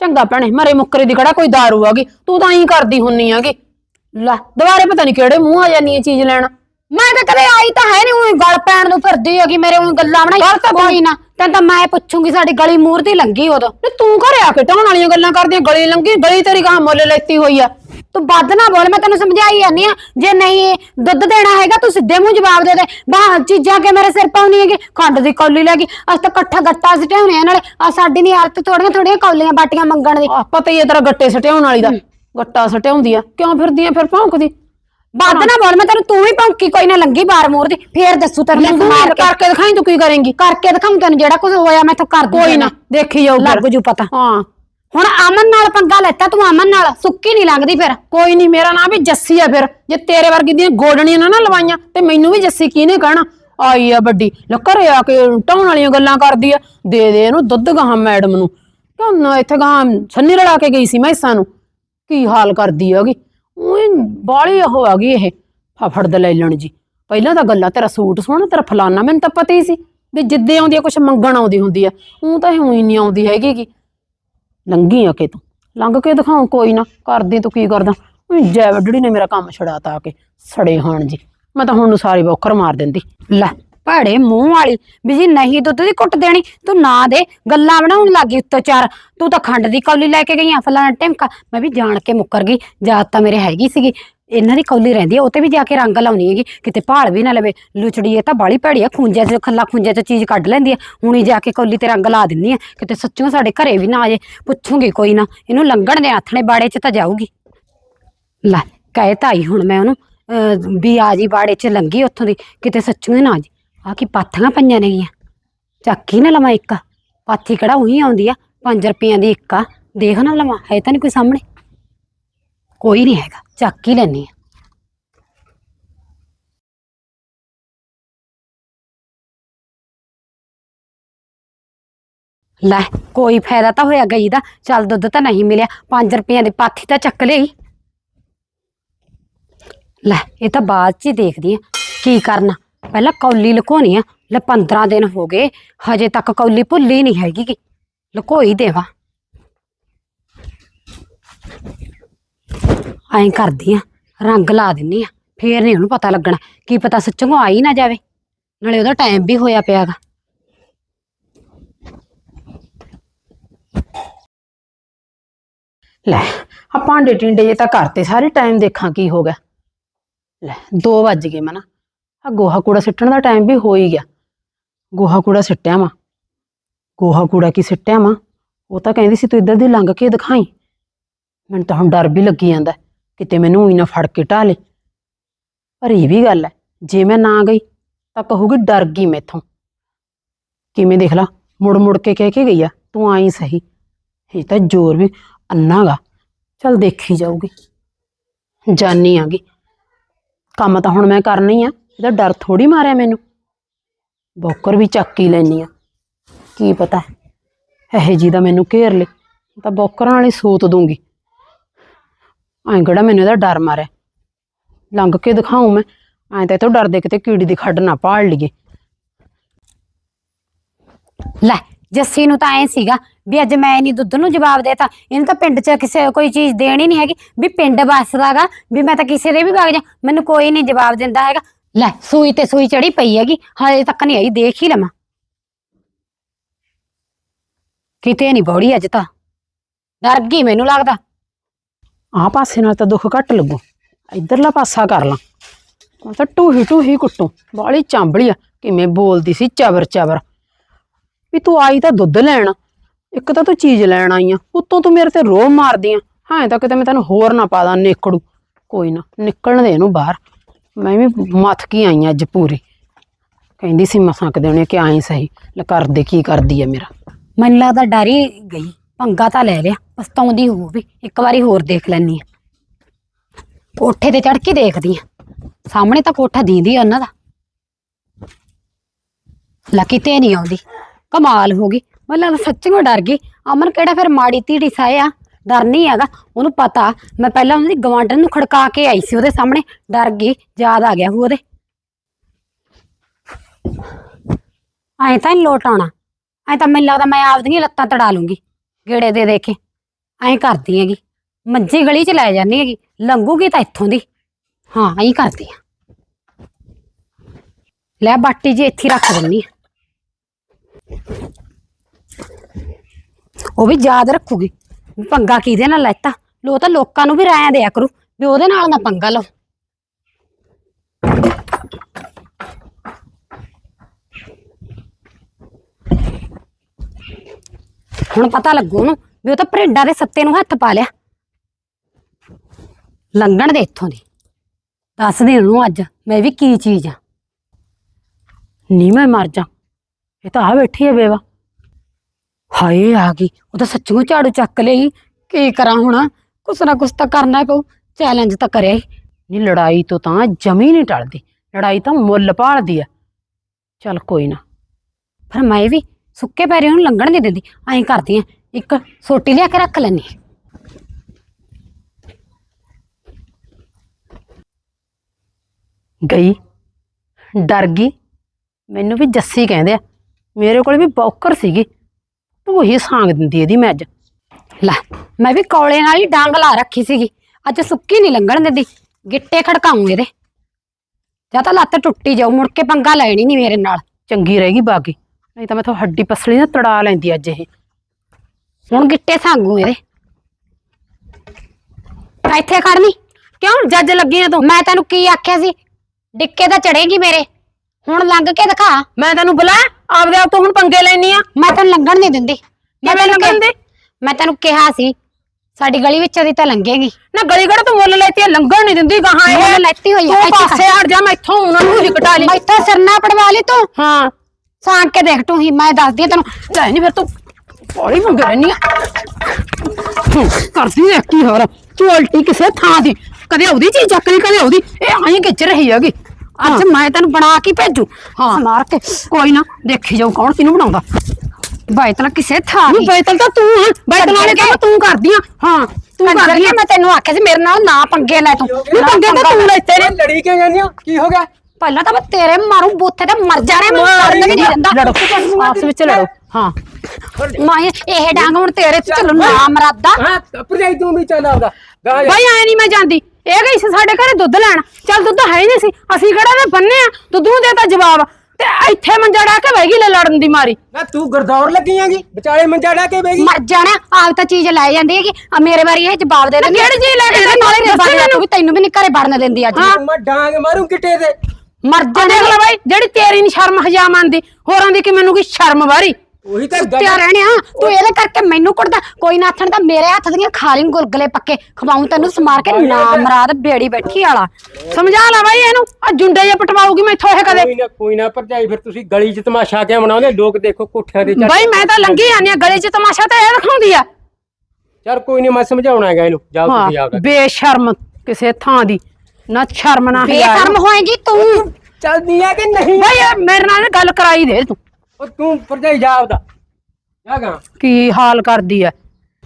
ਚੰਗਾ ਭੈਣੇ ਮਰੇ ਮੁੱਕਰੇ ਦੀ ਕਿਹੜਾ ਕੋਈ दारू ਆਗੀ ਤੂੰ ਤਾਂ ਐਂ ਕਰਦੀ ਹੁੰਨੀ ਆਗੀ ਲੈ ਦੁਬਾਰੇ ਪਤਾ ਨਹੀਂ ਕਿਹੜੇ ਮੂੰਹ ਆ ਜਾਨੀ ਇਹ ਚੀਜ਼ ਲੈਣ। ਮੈਂ ਤਾਂ ਕਦੇ ਆਈ ਤਾਂ ਹੈ ਨਹੀਂ ਉਹੀ ਗਲ ਪੈਣ ਨੂੰ ਫਿਰਦੀ ਹੈਗੀ ਮੇਰੇ ਉਹੀ ਗੱਲਾਂ ਬਣਾਈ। ਗੱਲ ਤਾਂ ਕੋਈ ਨਾ ਤੈਨੂੰ ਤਾਂ ਮੈਂ ਪੁੱਛੂੰਗੀ ਸਾਡੀ ਗਲੀ ਮੂਰ ਦੀ ਲੰਗੀ ਉਦੋਂ। ਤੇ ਤੂੰ ਘਰੇ ਆ ਕੇ ਢਾਉਣ ਵਾਲੀਆਂ ਗੱਲਾਂ ਕਰਦੀਆਂ ਗਲੀ ਲੰਗੀ ਗਲੀ ਤੇਰੀ ਕਹਾਂ ਮੁੱਲ ਲੈਤੀ ਹੋਈ ਆ। ਤੂੰ ਵੱਧ ਨਾ ਬੋਲ ਮੈਂ ਤੈਨੂੰ ਸਮਝਾਈ ਜਾਂਦੀ ਆ ਜੇ ਨਹੀਂ ਦੁੱਧ ਦੇਣਾ ਹੈਗਾ ਤੂੰ ਸਿੱਧੇ ਮੂੰਹ ਜਵਾਬ ਦੇ ਦੇ। ਬਾਹ ਚੀਜ਼ਾਂ ਕੇ ਮੇਰੇ ਸਿਰ ਪਾਉਣੀ ਹੈਗੀ ਖੰਡ ਦੀ ਕੌਲੀ ਲੈ ਗਈ ਅਸ ਤਾਂ ਇਕੱਠਾ ਗੱਟਾ ਸਟਿਆਉਣੇ ਆ ਨਾਲੇ ਆ ਸਾਡੀ ਨਹੀਂ ਹਾਲਤ ਥੋੜੀਆਂ ਥੋੜੀਆਂ ਕੌਲੀਆਂ ਬਾਟੀਆਂ ਮੰਗਣ ਦੀ। ਆਹ, ਪਤਾ ਹੀ ਹੈ ਤੇਰਾ ਗੱਟੇ ਸਟਿਆਉਣ ਵਾਲੀ ਦਾ ਗੱਟਾ ਸਟਿਆਉਂਦੀ ਆ। ਕਿਉਂ ਫਿਰਦੀ ਆ ਫਿਰ ਭੌਂਕਦੀ? ਬਾਦ ਨਾ ਬੋਲ ਮੈਂ ਤੈਨੂੰ ਤੂੰ ਵੀ ਭੌਂਕੀ ਕੋਈ ਨਾ ਲੰਗੀ ਬਾਰ ਮੋਰ ਦੀ। ਫੇਰ ਦੱਸੂ ਤੈਨੂੰ ਮੈਂ ਮਾਰ ਕੇ। ਕਰਕੇ ਦਿਖਾਈ ਤੂੰ ਕੀ ਕਰੇਂਗੀ? ਕਰਕੇ ਦਿਖਾਉਂ ਤੈਨੂੰ ਜਿਹੜਾ ਕੁਝ ਹੋਇਆ ਮੈਂ ਤਾਂ ਕਰ ਦੂੰ ਕੋਈ ਨਾ ਦੇਖੀ ਜਾਊ ਲੱਗ ਜੂ ਪਤਾ। ਹਾਂ। ਹੁਣ ਅਮਨ ਨਾਲ ਪੰਗਾ ਲੈਤਾ ਤੂੰ ਅਮਨ ਨਾਲ। ਸੁੱਕੀ ਨਹੀਂ ਲੰਘਦੀ ਫਿਰ। ਕੋਈ ਨਹੀਂ ਮੇਰਾ ਨਾਂ ਵੀ ਜੱਸੀ ਆ ਫਿਰ। ਜੇ ਤੇਰੇ ਵਰਗੀ ਦੀਆਂ ਗੋਡਣੀਆਂ ਨਾ ਨਾ ਲਵਾਈਆਂ ਤੇ ਮੈਨੂੰ ਵੀ ਜੱਸੀ ਕਿਹਨੇ ਕਹਿਣਾ? ਆਈ ਆ ਵੱਡੀ। ਲੈ ਘਰੇ ਆ ਕੇ ਟਾਉਣ ਵਾਲੀਆਂ ਗੱਲਾਂ ਕਰਦੀ ਆ। ਦੇ ਦੇ ਇਹਨੂੰ ਦੁੱਧ ਗਾਹਾਂ ਮੈਡਮ ਨੂੰ। ਕਿਉਂ ਨਾ ਇੱਥੇ ਗਾਹਾਂ ਛੰਨੀ ਰੜਾ ਕੇ ਗਈ ਸੀ ਮੈਂ ਇਸਾਂ ਨੂੰ। ਕੀ ਹਾਲ ਕਰਦੀ ਹੈਗੀ ਉਹੀ ਬਾਲੀ ਉਹ ਆ ਗਈ ਇਹ। ਫਫੜ ਦੇ ਲੈ ਲੈਣ ਜੀ। ਪਹਿਲਾਂ ਤਾਂ ਗੱਲਾਂ, ਤੇਰਾ ਸੂਟ ਸੋਹਣਾ, ਤੇਰਾ ਫਲਾਨਾ, ਮੈਨੂੰ ਤਾਂ ਪਤਾ ਹੀ ਸੀ ਵੀ ਜਿੱਦੇ ਆਉਂਦੀ ਆ ਕੁਛ ਮੰਗਣ ਆਉਂਦੀ ਹੁੰਦੀ ਆ। ਉਹ ਤਾਂ ਹੁਣ ਹੀ ਨਹੀਂ ਆਉਂਦੀ ਹੈਗੀ ਗੀ। ਲੰਗੀ ਆ ਕੇ ਤੂੰ ਲੰਘ ਕੇ ਦਿਖਾਉ, ਕੋਈ ਨਾ, ਕਰਦੀ ਤੂੰ ਕੀ ਕਰਦਾ। ਜੈ ਵੱਡੜੀ ਨੇ ਮੇਰਾ ਕੰਮ ਛੜਾਤਾ ਆ ਕੇ। ਸੜੇ ਹਾਣ ਜੀ। ਮੈਂ ਤਾਂ ਹੁਣ ਨੂੰ ਸਾਰੀ ਬੋਕਰ ਮਾਰ ਦਿੰਦੀ। ਲੈ। ਭੜੇ ਮੂੰਹ ਵਾਲੀ ਵੀ ਜੀ ਨਹੀਂ ਦੁੱਧ ਦੀ ਕੁੱਟ ਦੇਣੀ ਤੂੰ ਨਾ ਦੇ ਗੱਲਾਂ ਬਣਾਉਣ ਲੱਗੀ ਉੱਤੋਂ ਚਾਰ। ਤੂੰ ਤਾਂ ਖੰਡ ਦੀ ਕੌਲੀ ਲੈ ਕੇ ਗਈ ਆ ਫਲਾਣਾ ਟਿਮਕਾ ਮੈਂ ਵੀ ਜਾਣ ਕੇ ਮੁੱਕਰ ਗਈ ਜਾਤ ਤਾਂ ਮੇਰੇ ਹੈਗੀ ਸੀਗੀ। ਇਹਨਾਂ ਦੀ ਕੌਲੀ ਰਹਿੰਦੀ ਆ ਉਹ ਤੇ ਵੀ ਜਾ ਕੇ ਰੰਗ ਲਾਉਣੀ ਹੈਗੀ ਕਿਤੇ ਭਾਲ ਵੀ ਨਾ ਲਵੇ। ਲੁਚੜੀ ਇਹ ਤਾਂ ਬਾਲੀ ਭੈੜੀ ਆ ਖੁੰਝੇ ਚ ਖੱਲਾ ਖੁੰਝੇ ਚ ਚੀਜ਼ ਕੱਢ ਲੈਂਦੀ ਆ। ਹੁਣੀ ਜਾ ਕੇ ਕੌਲੀ ਤੇ ਰੰਗ ਲਾ ਦਿੰਨੀ ਆ ਕਿਤੇ ਸੱਚੀਓ ਸਾਡੇ ਘਰੇ ਵੀ ਨਾ ਆ ਜੇ ਪੁੱਛੂਗੀ ਕੋਈ ਨਾ ਇਹਨੂੰ ਲੰਘਣ ਦੇ ਆਥਣੇ ਬਾੜੇ ਚ ਤਾਂ ਜਾਊਗੀ। ਲੈ ਕਹੇ ਤਾਈ ਹੁਣ ਮੈਂ ਉਹਨੂੰ ਅਹ, ਵੀ ਆ ਜੀ ਬਾੜੇ ਚ ਲੰਗੀ ਉੱਥੋਂ ਦੀ ਕਿਤੇ ਸੱਚੂ ਹੀ ਨਾ ਜੀ। ਆ ਕੀ ਪਾਥੀਆਂ ਪਈਆਂ ਨੇਗੀਆਂ। ਚੱਕੀ ਨਾ ਲਵਾਂ ਇੱਕ। ਪਾਥੀ ਕਿਹੜਾ ਉਹੀ ਆਉਂਦੀ ਆ 5 ਰੁਪਈਆਂ ਦੀ ਇੱਕ ਆ। ਦੇਖ ਨਾ ਲਵਾਂ ਹੈ ਤਾਂ ਨਹੀਂ ਕੋਈ ਸਾਹਮਣੇ। ਕੋਈ ਨਹੀਂ ਹੈਗਾ, ਚੱਕ ਹੀ ਲੈਣੀ ਆ। ਲੈ, ਕੋਈ ਫਾਇਦਾ ਤਾਂ ਹੋਇਆ ਗਈ ਦਾ, ਚੱਲ ਦੁੱਧ ਤਾਂ ਨਹੀਂ ਮਿਲਿਆ 5 ਰੁਪਈਆਂ ਦੀ ਪਾਥੀ ਤਾਂ ਚੱਕ ਲਈ। ਲੈ, ਇਹ ਤਾਂ ਬਾਅਦ ਚ ਹੀ ਦੇਖਦੀ ਆ, ਕੀ ਕਰਨਾ। ਪਹਿਲਾਂ ਕੌਲੀ ਲੁਕੋਣੀ ਆ, ਲੈ 15 ਦਿਨ ਹੋ ਗਏ, ਹਜੇ ਤੱਕ ਕੌਲੀ ਭੁੱਲੀ ਨਹੀਂ ਹੈਗੀ ਗੀ। ਲੁਕੋਈ ਦੇਵਾ। ਐਂ ਕਰਦੀ ਆ, ਰੰਗ ਲਾ ਦਿੰਨੀ ਆ, ਫੇਰ ਨਹੀਂ ਉਹਨੂੰ ਪਤਾ ਲੱਗਣਾ, ਕੀ ਪਤਾ ਸੱਚੋਂ ਆਈ ਨਾ ਜਾਵੇ, ਨਾਲੇ ਉਹਦਾ ਟਾਈਮ ਵੀ ਹੋਇਆ ਪਿਆਗਾ ਲੈ ਆ ਭਾਂਡੇ ਟਿੰਡੇ ਜੇ ਤਾਂ ਕਰਤੇ, ਸਾਰੇ ਟਾਈਮ ਦੇਖਾਂ ਕੀ ਹੋ ਗਿਆ। ਲੈ 2 ਵੱਜ ਗਏ ਮਨਾ। ਆ ਗੋਹਾ ਕੂੜਾ ਸਿੱਟਣ ਦਾ ਟਾਈਮ ਵੀ ਹੋ ਹੀ ਗਿਆ। ਗੋਹਾ ਕੂੜਾ ਸਿੱਟਿਆ ਵਾ। ਗੋਹਾ ਕੂੜਾ ਕੀ ਸਿੱਟਿਆ ਵਾ? ਉਹ ਤਾਂ ਕਹਿੰਦੀ ਸੀ, ਤੂੰ ਇੱਧਰ ਦੀ ਲੰਘ ਕੇ ਦਿਖਾਈ। ਮੈਨੂੰ ਤਾਂ ਹੁਣ ਡਰ ਵੀ ਲੱਗੀ ਜਾਂਦਾ। ਕਿਤੇ ਮੈਨੂੰ ਉਹੀ ਨਾ ਫੜ ਕੇ ਢਾਲੇ ਪਰ ਇਹ ਵੀ ਗੱਲ ਹੈ, ਜੇ ਮੈਂ ਨਾ ਗਈ, ਤਾਂ ਕਹੂਗੀ ਡਰ ਗਈ ਮੈਥੋਂ। ਕਿਵੇਂ ਦੇਖ ਲਾ, ਮੁੜ ਮੁੜ ਕੇ ਕਹਿ ਕੇ ਗਈ ਆ, ਤੂੰ ਆਈ ਸਹੀ। ਇਹ ਤਾਂ ਜ਼ੋਰ ਵੀ ਅੰਨਾਗਾ ਚਲ ਦੇਖੀ ਜਾਊਗੀ। ਜਾਨੀ ਆਗੀ। ਕੰਮ ਤਾਂ ਹੁਣ ਮੈਂ ਕਰਨਾ ਹੀ ਆ। ਇਹਦਾ ਡਰ ਥੋੜੀ ਮਾਰਿਆ ਮੈਨੂੰ। ਬੋਕਰ ਵੀ ਚੱਕ ਹੀ ਲੈਣੀ ਆ। ਕੀ ਪਤਾ? ਇਹ ਜੀ ਦਾ ਮੈਨੂੰ ਘੇਰ ਲੇ। ਤਾਂ ਬੋਕਰਾਂ ਵਾਲੀ ਸੋਤ ਦੂੰਗੀ ਐਂ ਕਿਹੜਾ ਮੈਨੂੰ ਇਹਦਾ ਡਰ ਮਾਰਿਆ। ਲੰਘ ਕੇ ਦਿਖਾਉਂ ਮੈਂ। ਐਂ ਤਾਂ ਇਹ ਤੋਂ ਡਰਦੇ ਕਿਤੇ ਕੀੜੀ ਦੀ ਖੱਡ ਨਾ ਪਾੜ ਲਈਏ। ਲੈ, ਜੱਸੀ ਨੂੰ ਤਾਂ ਐ ਸੀਗਾ ਵੀ ਅੱਜ ਮੈਂ ਨਹੀਂ ਦੁੱਧ ਨੂੰ ਜਵਾਬ ਦੇਤਾ। ਇਹਨੂੰ ਤਾਂ ਪਿੰਡ 'ਚ ਕਿਸੇ ਕੋਈ ਚੀਜ਼ ਦੇਣੀ ਨਹੀਂ ਹੈਗੀ। ਵੀ ਪਿੰਡ ਵਸਦਾਗਾ ਵੀ ਮੈਂ ਤਾਂ ਕਿਸੇ ਦੇ ਵੀ ਵਗ ਜਾ। ਮੈਨੂੰ ਕੋਈ ਨਹੀਂ ਜਵਾਬ ਦਿੰਦਾ ਹੈਗਾ। ਲੈ, ਸੂਈ ਤੇ ਸੂਈ ਚੜੀ ਪਈ ਹੈਗੀ ਹਜੇ ਤੱਕ ਨਹੀਂ ਆਈ, ਦੇਖ ਹੀ ਲਵਾਂ। ਕਿਤੇ ਨਹੀਂ ਬੌੜੀ ਅੱਜ ਤਾਂ। ਡਰ ਗਈ ਮੈਨੂੰ ਲੱਗਦਾ। ਆਹ ਪਾਸੇ ਨਾਲ ਤਾਂ ਦੁੱਖ ਘੱਟ ਲੱਗੂ। ਇਧਰਲਾ ਪਾਸਾ ਕਰ ਲਾਂ। ਮੈਂ ਤਾਂ ਟੂਹੀ ਟੂਹੀ ਕੁੱਟੂ। ਬਾਲੀ ਚਾਂਬਲੀ ਆ, ਕਿਵੇਂ ਬੋਲਦੀ ਸੀ ਚਬਰ ਚਬਰ ਵੀ ਤੂੰ ਆਈ ਤਾਂ ਦੁੱਧ ਲੈਣ। ਇੱਕ ਤਾਂ ਤੂੰ ਚੀਜ਼ ਲੈਣ ਆਈ ਆ। ਉੱਤੋਂ ਤੂੰ ਮੇਰੇ ਤੇ ਰੋਹ ਮਾਰਦੀ ਆ। ਹਾਂ ਤਾਂ ਕਿਤੇ ਮੈਂ ਤੈਨੂੰ ਹੋਰ ਨਾ ਪਾ ਦਾਂ, ਨੇਕੜੂ। ਕੋਈ ਨਾ, ਨਿਕਲਣ ਦੇ ਇਹਨੂੰ ਬਾਹਰ। ਮੈਂ ਵੀ ਮੱਥ ਕੀ ਆਈ ਆਂ ਅੱਜ ਪੂਰੀ। ਕਹਿੰਦੀ ਸੀ ਮਸਾਂ ਕਦੇ ਉਹਨੇ ਕਿ ਆਈ ਸਹੀ। ਲੈ ਕਰਦੇ, ਕੀ ਕਰਦੀ ਆ ਮੇਰਾ। ਮੈਨੂੰ ਲੱਗਦਾ ਡਰ ਹੀ ਗਈ। ਪੰਗਾ ਤਾਂ ਲੈ ਲਿਆ। ਪਛਤਾਉਂਦੀ ਹੋਊ ਵੀ ਇੱਕ ਵਾਰੀ ਹੋਰ ਦੇਖ ਲੈਣੀ ਆ। ਕੋਠੇ ਤੇ ਚੜ ਕੇ ਦੇਖਦੀ ਆ। ਸਾਹਮਣੇ ਤਾਂ ਕੋਠਾ ਦੀਂਦੀ ਆ ਉਹਨਾਂ ਦਾ। ਲੈ ਕਿਤੇ ਨਹੀਂ ਆਉਂਦੀ। ਕਮਾਲ ਹੋ ਗਈ। ਮੈਨੂੰ ਲੱਗਦਾ ਸੱਚੀਓ ਡਰ ਗਈ। ਅਮਨ ਕਿਹੜਾ ਫਿਰ ਮਾੜੀ ਧੀੜੀ ਸਾਇਆ ਡਰ ਨਹੀਂ ਹੈਗਾ, ਉਹਨੂੰ ਪਤਾ। ਮੈਂ ਪਹਿਲਾਂ ਉਹਦੀ ਗਵਾਂਢਣ ਨੂੰ ਖੜਕਾ ਕੇ ਆਈ ਸੀ ਉਹਦੇ ਸਾਹਮਣੇ, ਡਰ ਗਈ, ਯਾਦ ਆ ਗਿਆ ਹੂ ਉਹਦੇ। ਐਂ ਤਾਂ ਨੀ ਲੋਟ ਆਉਣਾ। ਐਂ ਤਾਂ ਮੈਨੂੰ ਲੱਗਦਾ ਮੈਂ ਆਪਦੀਆਂ ਲੱਤਾਂ ਤੜਾ ਲੂੰਗੀ, ਗੇੜੇ ਦੇ ਦੇ ਕੇ। ਐਂ ਕਰਦੀ ਹੈਗੀ। ਮੰਜੀ ਗਲੀ 'ਚ ਲੈ ਜਾਂਦੀ ਹੈਗੀ, ਲੰਘੂਗੀ ਤਾਂ ਇੱਥੋਂ ਦੀ। ਹਾਂ, ਐਂ ਕਰਦੀ ਆ। ਲੈ ਬਾਟੀ ਜੀ ਇੱਥੇ ਹੀ ਰੱਖ ਦਿੰਨੀ ਆ। ਉਹ ਵੀ ਯਾਦ ਰੱਖੂਗੀ। ਵੀ ਪੰਗਾ ਕਿਹਦੇ ਨਾਲ ਲੈਤਾ? ਲੋ ਤਾਂ ਲੋਕਾਂ ਨੂੰ ਵੀ ਰਾਇ ਦਿਆ ਕਰੂ, ਵੀ ਉਹਦੇ ਨਾਲ ਨਾ ਪੰਗਾ ਲਓ। ਹੁਣ ਪਤਾ ਲੱਗੂ ਉਹਨੂੰ ਵੀ ਉਹ ਤਾਂ ਭਰਿੰਡਾਂ ਦੇ ਸੱਤੇ ਨੂੰ ਹੱਥ ਪਾ ਲਿਆ। ਲੰਘਣ ਦੇ ਇੱਥੋਂ ਦੀ। ਦੱਸ ਦੱਸਦੀ ਉਹਨੂੰ ਅੱਜ ਮੈਂ ਵੀ ਕੀ ਚੀਜ਼ ਆ। ਨੀ ਮੈਂ ਮਰ ਜਾ। ਇਹ ਤਾਂ ਆ ਬੈਠੀ ਹੈ ਬੇਵਾ। ਹਾਏ ਆ ਗਈ, ਉਹ ਤਾਂ ਸੱਚੂ ਝਾੜੂ ਚੱਕ ਲਈ ਕੀ ਕਰਾਂ ਹੁਣ? ਕੁਛ ਨਾ ਕੁਛ ਤਾਂ ਕਰਨਾ ਪਊ। ਚੈਲੰਜ ਤਾਂ ਕਰਿਆ ਹੀ। ਨਹੀਂ, ਲੜਾਈ ਤੋਂ ਤਾਂ ਜਮੀ ਨਹੀਂ ਟਲਦੀ। ਲੜਾਈ ਤਾਂ ਮੁੱਲ ਭਾਲਦੀ ਆ। ਚੱਲ ਕੋਈ ਨਾ। ਪਰ ਮੈਂ ਵੀ ਸੁੱਕੇ ਪੈਰੇ ਉਹਨੂੰ ਲੰਘਣ ਨਹੀਂ ਦਿੰਦੀ। ਐਂ ਕਰਦੀ ਆ। ਇੱਕ ਸੋਟੀ ਲਿਆ ਕੇ ਰੱਖ ਲੈਣੀ ਗਈ। ਡਰ ਗਈ। ਮੈਨੂੰ ਵੀ ਜੱਸੀ ਕਹਿੰਦੇ ਆ। ਮੇਰੇ ਕੋਲ ਵੀ ਬੌਕਰ ਸੀਗੀ। ਤੂੰ ਸਾਂਗ ਦਿੰਦੀ ਇਹਦੀ ਮੈਂ ਅੱਜ। ਲੈ, ਮੈਂ ਵੀ ਕੌਲੇ ਨਾਲ ਹੀ ਡਾਂਗ ਲਾ ਰੱਖੀ ਸੀਗੀ। ਅੱਜ ਸੁੱਕੀ ਨਹੀਂ ਲੰਘਣ ਦਿੰਦੀ। ਗਿੱਟੇ ਖੜਕਾਉਂ ਇਹਦੇ। ਜਾਂ ਤਾਂ ਲੱਤ ਟੁੱਟੀ ਜਾਊ, ਮੁੜ ਕੇ ਪੰਗਾ ਲੈਣੀ ਨਹੀਂ ਮੇਰੇ ਨਾਲ। ਚੰਗੀ ਰਹੇਗੀ ਬਾਗੀ। ਨਹੀਂ ਤਾਂ ਮੈਥੋਂ ਹੱਡੀ ਪਸਲੀ ਨਾ ਤੜਾ ਲੈਂਦੀ ਅੱਜ ਇਹ। ਹੁਣ ਗਿੱਟੇ ਸਾਂਗੂ ਇਹਦੇ। ਇੱਥੇ ਖੜਨੀ ਕਿਉਂ? ਜੱਜ ਲੱਗੀ ਆ ਤੂੰ। ਮੈਂ ਤੈਨੂੰ ਕੀ ਆਖਿਆ ਸੀ? ਡਿੱਕੇ ਤਾਂ ਚੜੇਗੀ ਮੇਰੇ। ਹੁਣ ਲੰਘ ਕੇ ਦਿਖਾ। ਮੈਂ ਤੈਨੂੰ ਬੁਲਾ। ਆਪਦੇ ਆਪ ਤੋਂ ਹੁਣ ਪੰਗੇ ਲੈਣੀ ਆ? ਮੈਂ ਤੈਨੂੰ ਲੰਘਣ ਨਹੀਂ ਦਿੰਦੀ। ਮੈਂ ਕਿਵੇਂ ਤੈਨੂੰ ਲੰਘਣ ਕਿਹਾ- ਮੈਂ ਤੈਨੂੰ ਕਿਹਾ ਸੀ ਸਾਡੀ ਗਲੀ ਵਿੱਚੋਂ ਦੀ ਤਾਂ ਲੰਘੇਗੀ। ਨਾ ਗਲੀ ਗੜਾ ਤੂੰ ਮੁੱਲ ਲੈਤੀ ਆ ਲੰਘਣ ਨਹੀਂ ਦਿੰਦੀ ਗਾਹਾਂ ਇਹ ਮੁੱਲ ਲੈਤੀ ਹੋਈ ਆ, ਤੂੰ ਇੱਥੇ ਪਾਸੇ ਹਟ ਜਾ ਮੈਥੋਂ ਉਹਨਾਂ ਨੂੰ ਲਿਕਟਾ ਲਈ। ਮੈਥੋਂ ਸਰਨਾ ਪੜਵਾ ਲਈ ਤੂੰ। ਹਾਂ। ਸਾਂਗ ਕੇ ਦੇਖ ਤੂੰ ਹੀ ਮੈਂ ਦੱਸਦੀ ਆ ਤੈਨੂੰ। ਲੈ ਨਹੀਂ ਫਿਰ ਤੂੰ ਬੜੀ ਮੰਗੇ ਰਹਿਨੀ ਆ। ਹੂੰ, ਕਰਦੀ ਦੇਖ ਕੀ ਹੋਰ ਚੋਲਟੀ ਕਿਸੇ ਥਾਂ ਦੀ ਕਦੇ ਉਹਦੀ ਚੀਜ਼ ਚੱਕ ਲਈ ਕਦੇ ਉਹਦੀ ਇਹ ਆਈ ਖਿੱਚ ਰਹੀ ਹੈਗੀ। ਅੱਜ ਮੈਂ ਤੈਨੂੰ ਬਣਾ ਕੇ ਭੇਜੂ। ਹਾਂ। ਸਮਾਰ ਕੇ। ਕੋਈ ਨਾ ਦੇਖੀ ਜਾਊ ਕੌਣ ਕਿਹਨੂੰ ਬਣਾਉਂਦਾ। ਬਾਇਤਲ ਕਿਸੇ ਥਾਂ ਨਹੀਂ ਬੈਤਲ ਤਾਂ ਤੂੰ ਹੈ ਬੈਤਲ ਵਾਲੇ ਕੰਮ ਤੂੰ ਕਰਦੀ ਆ। ਹਾਂ ਤੂੰ ਕਰਦੀ ਆ। ਮੈਂ ਤੈਨੂੰ ਆਖਿਆ ਸੀ ਮੇਰੇ ਨਾਲ ਨਾ ਪੰਗੇ ਲੈ ਤੂੰ। ਨਹੀਂ ਪੰਗੇ ਤਾਂ ਤੂੰ ਲੈਤੇ ਨੇ। ਲੜੀ ਕਿਉਂ ਜਾਂਦੀ ਹੋ ਕੀ ਹੋ ਗਿਆ? ਪਹਿਲਾਂ ਤਾਂ ਮੈਂ ਤੇਰੇ ਮਾਰੂ ਬੂਥੇ ਤੇ ਮਰ ਜਾਣਾ ਮੈਂ ਕਰਨ ਵੀ ਨਹੀਂ ਦਿੰਦਾ। ਲੜੋ। ਆਪਸ ਵਿੱਚ ਲੜੋ। ਹਾਂ। ਮੈਂ ਇਹ ਡਾਂਗ ਹੁਣ ਤੇਰੇ ਚ ਚੱਲੂ ਨਾ ਮਰਾਦਾ। ਹਾਂ ਭਰਜਾਈ ਤੂੰ ਵੀ ਚੱਲ ਆਉਂਦਾ ਬਾਈ ਐ ਨਹੀਂ ਮੈਂ ਜਾਂਦੀ। ਇਹ ਗਈ ਸੀ ਸਾਡੇ ਘਰੇ ਦੁੱਧ ਲੈਣ। ਚੱਲ ਦੁੱਧ ਹੈ ਹੀ ਨਹੀਂ ਸੀ। ਅਸੀਂ ਕਿਹੜਾ ਵੇ ਬੰਨੇ ਆ? ਦੁੱਧ ਨੂੰ ਦੇਤਾ ਜਵਾਬ। ਤੇ ਇੱਥੇ ਮੰਜਾ ਡਾ ਕੇ ਬਹਿ ਗਈ ਲੈ ਲੜਨ ਦੀ ਮਾਰੀ। ਨਾ ਤੂੰ ਗਰਦੌਰ ਲੱਗੀ ਆਂਗੀ ਵਿਚਾਲੇ ਮੰਜਾ ਡਾ ਕੇ ਬੈਗੀ ਮਰ ਜਾਣਾ। ਆਪ ਤਾਂ ਚੀਜ਼ ਲੈ ਜਾਂਦੀ ਹੈ ਕਿ ਆ ਮੇਰੇ ਵਾਰੀ ਇਹ ਜਵਾਬ ਦੇ ਦਿੰਦੀ ਕਿਹੜੀ ਚੀਜ਼ ਲੈ ਕੇ ਇਹਦੇ? ਨਾਲੇ ਦੱਸੀ ਨਿਭਾ ਮੈਨੂੰ। ਵੀ ਤੈਨੂੰ ਵੀ ਨਹੀਂ ਘਰੇ ਵੜਨ ਦਿੰਦੀ ਅੱਜ। ਮੈਂ ਡਾਂਗ ਮਾਰੂ ਕਿੱਟੇ ਤੇ। ਮਰ ਦੇਖ ਲੈ ਬਾਈ ਜਿਹੜੀ ਤੇਰੀ ਨਹੀਂ ਸ਼ਰਮ ਹਜਾਮ ਆਂਦੀ ਹੋਰਾਂ ਦੀ ਕਿ ਮੈਨੂੰ ਕੀ ਸ਼ਰਮ ਵਾਰੀ? ਉਹੀ ਤਾਂ ਸੁੱਤਿਆ ਰਹਿਣਿਆ ਤੂੰ ਇਹਦੇ ਕਰਕੇ ਮੈਨੂੰ ਕੁੱਟਦਾ। ਕੋਈ ਨਾ ਆਥਣ ਤਾਂ ਮੇਰੇ ਹੱਥ ਦੀਆਂ ਖਾ ਲਈ ਗੁਲਗਲੇ ਪੱਕੇ ਖਵਾਉਂ ਤੈਨੂੰ ਸਮਾਰ ਕੇ। ਨਾ ਮਰਾਦ ਬੇੜੀ ਬੈਠੀ ਵਾਲਾ। ਸਮਝਾ ਲੈ ਬਾਈ ਇਹਨੂੰ। ਆ ਜੁੰਡੇ ਜੇ ਪਟਵਾਉਗੀ ਮੈਥੋਂ ਇਹ ਕਦੇ। ਕੋਈ ਨਾ ਕੋਈ ਨਾ ਭਰਜਾਈ ਫਿਰ ਤੁਸੀਂ ਗਲੀ 'ਚ ਤਮਾਸ਼ਾ ਕਿਉਂ ਮਨਾਉਂਦੇ ਲੋਕ ਦੇਖੋ ਕੋਠਿਆਂ ਦੇ ਬਾਈ ਮੈਂ ਤਾਂ ਲੰਗੀ ਆਨੀ ਆ। ਗਲੇ 'ਚ ਤਮਾਸ਼ਾ ਤਾਂ ਇਹ ਦਿਖਾਉਂਦੀ ਆ। ਚਲ ਕੋਈ ਨਹੀਂ ਮੈਂ ਸਮਝਾਉਣਾ ਹੈਗਾ ਇਹਨੂੰ। ਜਾਓ ਤੁਸੀਂ ਹਾਂ ਆਪਦਾ। ਬੇਸ਼ਰਮ ਕਿਸੇ ਥਾਂ ਦੀ। ਨਾ ਸ਼ਰਮ ਨਾ ਹਿਆ ਬੇਸ਼ਰਮ ਹੋਏਗੀ ਤੂੰ। ਚੱਲਦੀ ਆ ਕਿ ਨਹੀਂ? ਬਾਈ ਇਹ ਮੇਰੇ ਨਾਲ ਗੱਲ ਕਰਾਈ ਦੇ ਤੂੰ। ਉਹ ਤੂੰ ਭਰਜਾਈ ਜਾ ਆਪਦਾ ਜਾਗਾ ਕੀ ਹਾਲ ਕਰਦੀ ਐ?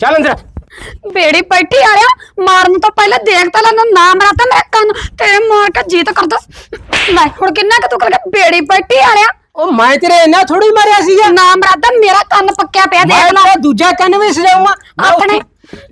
ਚੱਲ ਅੰਦਰ। ਬੇੜੀ ਬੈਠੀ ਆ ਰਿਹਾ ਮਾਰਨ ਤੋਂ ਪਹਿਲਾਂ ਦੇਖ ਤਾਂ ਲੈਣਾ ਨਾਮ ਰਾਤਾ ਮੈਂ ਕੰਨ ਤੇ ਮਾਰ ਕੇ ਜੀਤ ਕਰਦਾ। ਲੈ ਹੁਣ ਕਿੰਨਾ ਕਿ ਤੂੰ ਕਰ ਬੇੜੀ ਬੈਠੀ ਆ ਰਿਹਾ। ਉਹ ਮੈਂ ਤੇਰੇ ਇੰਨਾ ਥੋੜੀ ਮਾਰਿਆ ਸੀਗਾ। ਨਾਮ ਰਾਤਾ ਮੇਰਾ ਕੰਨ ਪੱਕਿਆ ਪਿਆ ਦੇਖ ਲੈ। ਦੂਜਾ ਕੰਨ ਵੀ ਸਜਾਉਂਗਾ ਆਪਣੇ-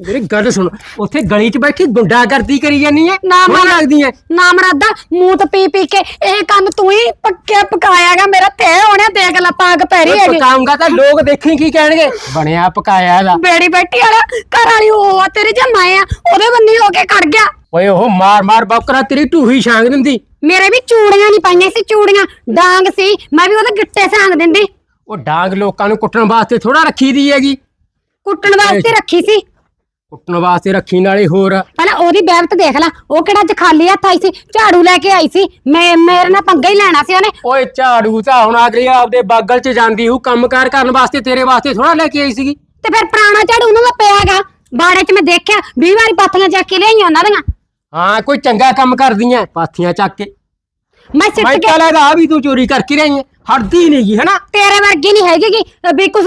ਮੇਰੀ ਗੱਲ ਸੁਣ ਉੱਥੇ ਗਲੀ 'ਚ ਬੈਠੀ ਗੁੰਡਾਗਰਦੀ ਕਰੀ ਜਾਨੀ ਐ ਨਾ ਮਾਰਾ- ਲੱਗਦੀ ਐ ਨਾਮ ਰਾਦਾ ਮੂੰਹ ਤੋਂ ਪੀ ਪੀ ਕੇ ਇਹ ਕੰਨ ਤੂੰ ਹੀ ਪੱਕਿਆ ਪਕਾਇਆਗਾ ਮੇਰਾ ਤੇ ਹੋਣਿਆ ਦੇਖ ਲੈ ਪਾਗ ਪੈਰੀ ਹੈਗੀ। ਪਕਾਉਂਗਾ ਤਾਂ ਲੋਕ ਦੇਖੀ ਕੀ ਕਹਿਣਗੇ? ਬਣਿਆ ਪਕਾਇਆ ਇਹਦਾ। ਬੇੜੀ ਬੈਠੀ ਰਿਹਾ ਘਰ ਵਾਲੀ ਉਹ ਆ ਤੇਰੀ ਜਮਾਏ ਆ ਉਹਦੇ ਬੰਨੀ ਹੋ ਕੇ ਖੜ ਗਿਆ। ਓਏ ਉਹ ਮਾਰ ਮਾਰ ਬੱਕਰਾ ਤੇਰੀ ਢੂਹੀ ਛਾਂਗ ਦਿੰਦੀ। ਮੇਰੇ ਵੀ ਚੂੜੀਆਂ ਨਹੀਂ ਪਾਈਆਂ ਸੀ ਚੂੜੀਆਂ। ਡਾਂਗ ਸੀ ਮੈਂ ਵੀ ਉਹਦੇ ਗਿੱਟੇ ਸਾਂਗ ਦਿੰਦੀ। ਉਹ ਡਾਂਗ ਲੋਕਾਂ ਨੂੰ ਕੁੱਟਣ ਵਾਸਤੇ ਥੋੜਾ ਰੱਖੀ ਦੀ ਹੈਗੀ। ਕੁੱਟਣ ਵਾਸਤੇ ਰੱਖੀ ਸੀ। ਕੁੱਟਣ ਵਾਸਤੇ ਰੱਖੀ ਨਾਲੇ ਹੋਰ। ਪਹਿਲਾਂ ਉਹਦੀ ਬੈਬਤ ਦੇਖ ਲੈ ਉਹ ਕਿਹੜਾ ਅੱਜ ਖਾਲੀ ਹੱਥ ਆਈ ਸੀ ਝਾੜੂ ਲੈ ਕੇ ਆਈ ਸੀ ਮੈਂ ਮੇਰੇ ਨਾਲ ਪੰਗਾ ਹੀ ਲੈਣਾ ਸੀ ਉਹਨੇ। ਓਏ ਝਾੜੂ ਤਾਂ ਹੁਣ ਅਗਲੀ ਆਪਦੇ ਬਾਗਲ 'ਚ ਜਾਂਦੀ ਹੂੰ ਕੰਮਕਾਰ ਕਰਨ ਵਾਸਤੇ ਤੇਰੇ ਵਾਸਤੇ ਥੋੜਾ ਲੈ ਕੇ ਆਈ ਸੀਗੀ। ਤੇ ਫਿਰ ਪੁਰਾਣਾ ਝਾੜੂ ਉਹਨਾਂ ਦਾ ਪਿਆਗਾ ਬਾੜੇ 'ਚ ਮੈਂ ਦੇਖਿਆ 20 ਵਾਰੀ ਪਾਥੀਆਂ ਚੱਕ ਕੇ ਲਿਆਈਆਂ ਉਹਨਾਂ ਦੀਆਂ। ਹਾਂ ਕੋਈ ਚੰਗਾ ਕੰਮ ਕਰਦੀਆਂ ਪਾਥੀਆਂ ਚੱਕ ਕੇ। ਮੈਂ ਸਿੱਟ ਕੇ ਕਹ ਲੱਗਦਾ ਆ ਵੀ ਤੂੰ ਚੋਰੀ ਕਰਕੇ ਰਹੀ ਹੈ। ਹਟਦੀ ਨਹੀਂਗੀ ਹਨਾ? ਤੇਰੇ ਵਰਗੀ ਨਹੀਂ ਹੈਗੀ ਗੀ, ਵੀ ਕੁਛ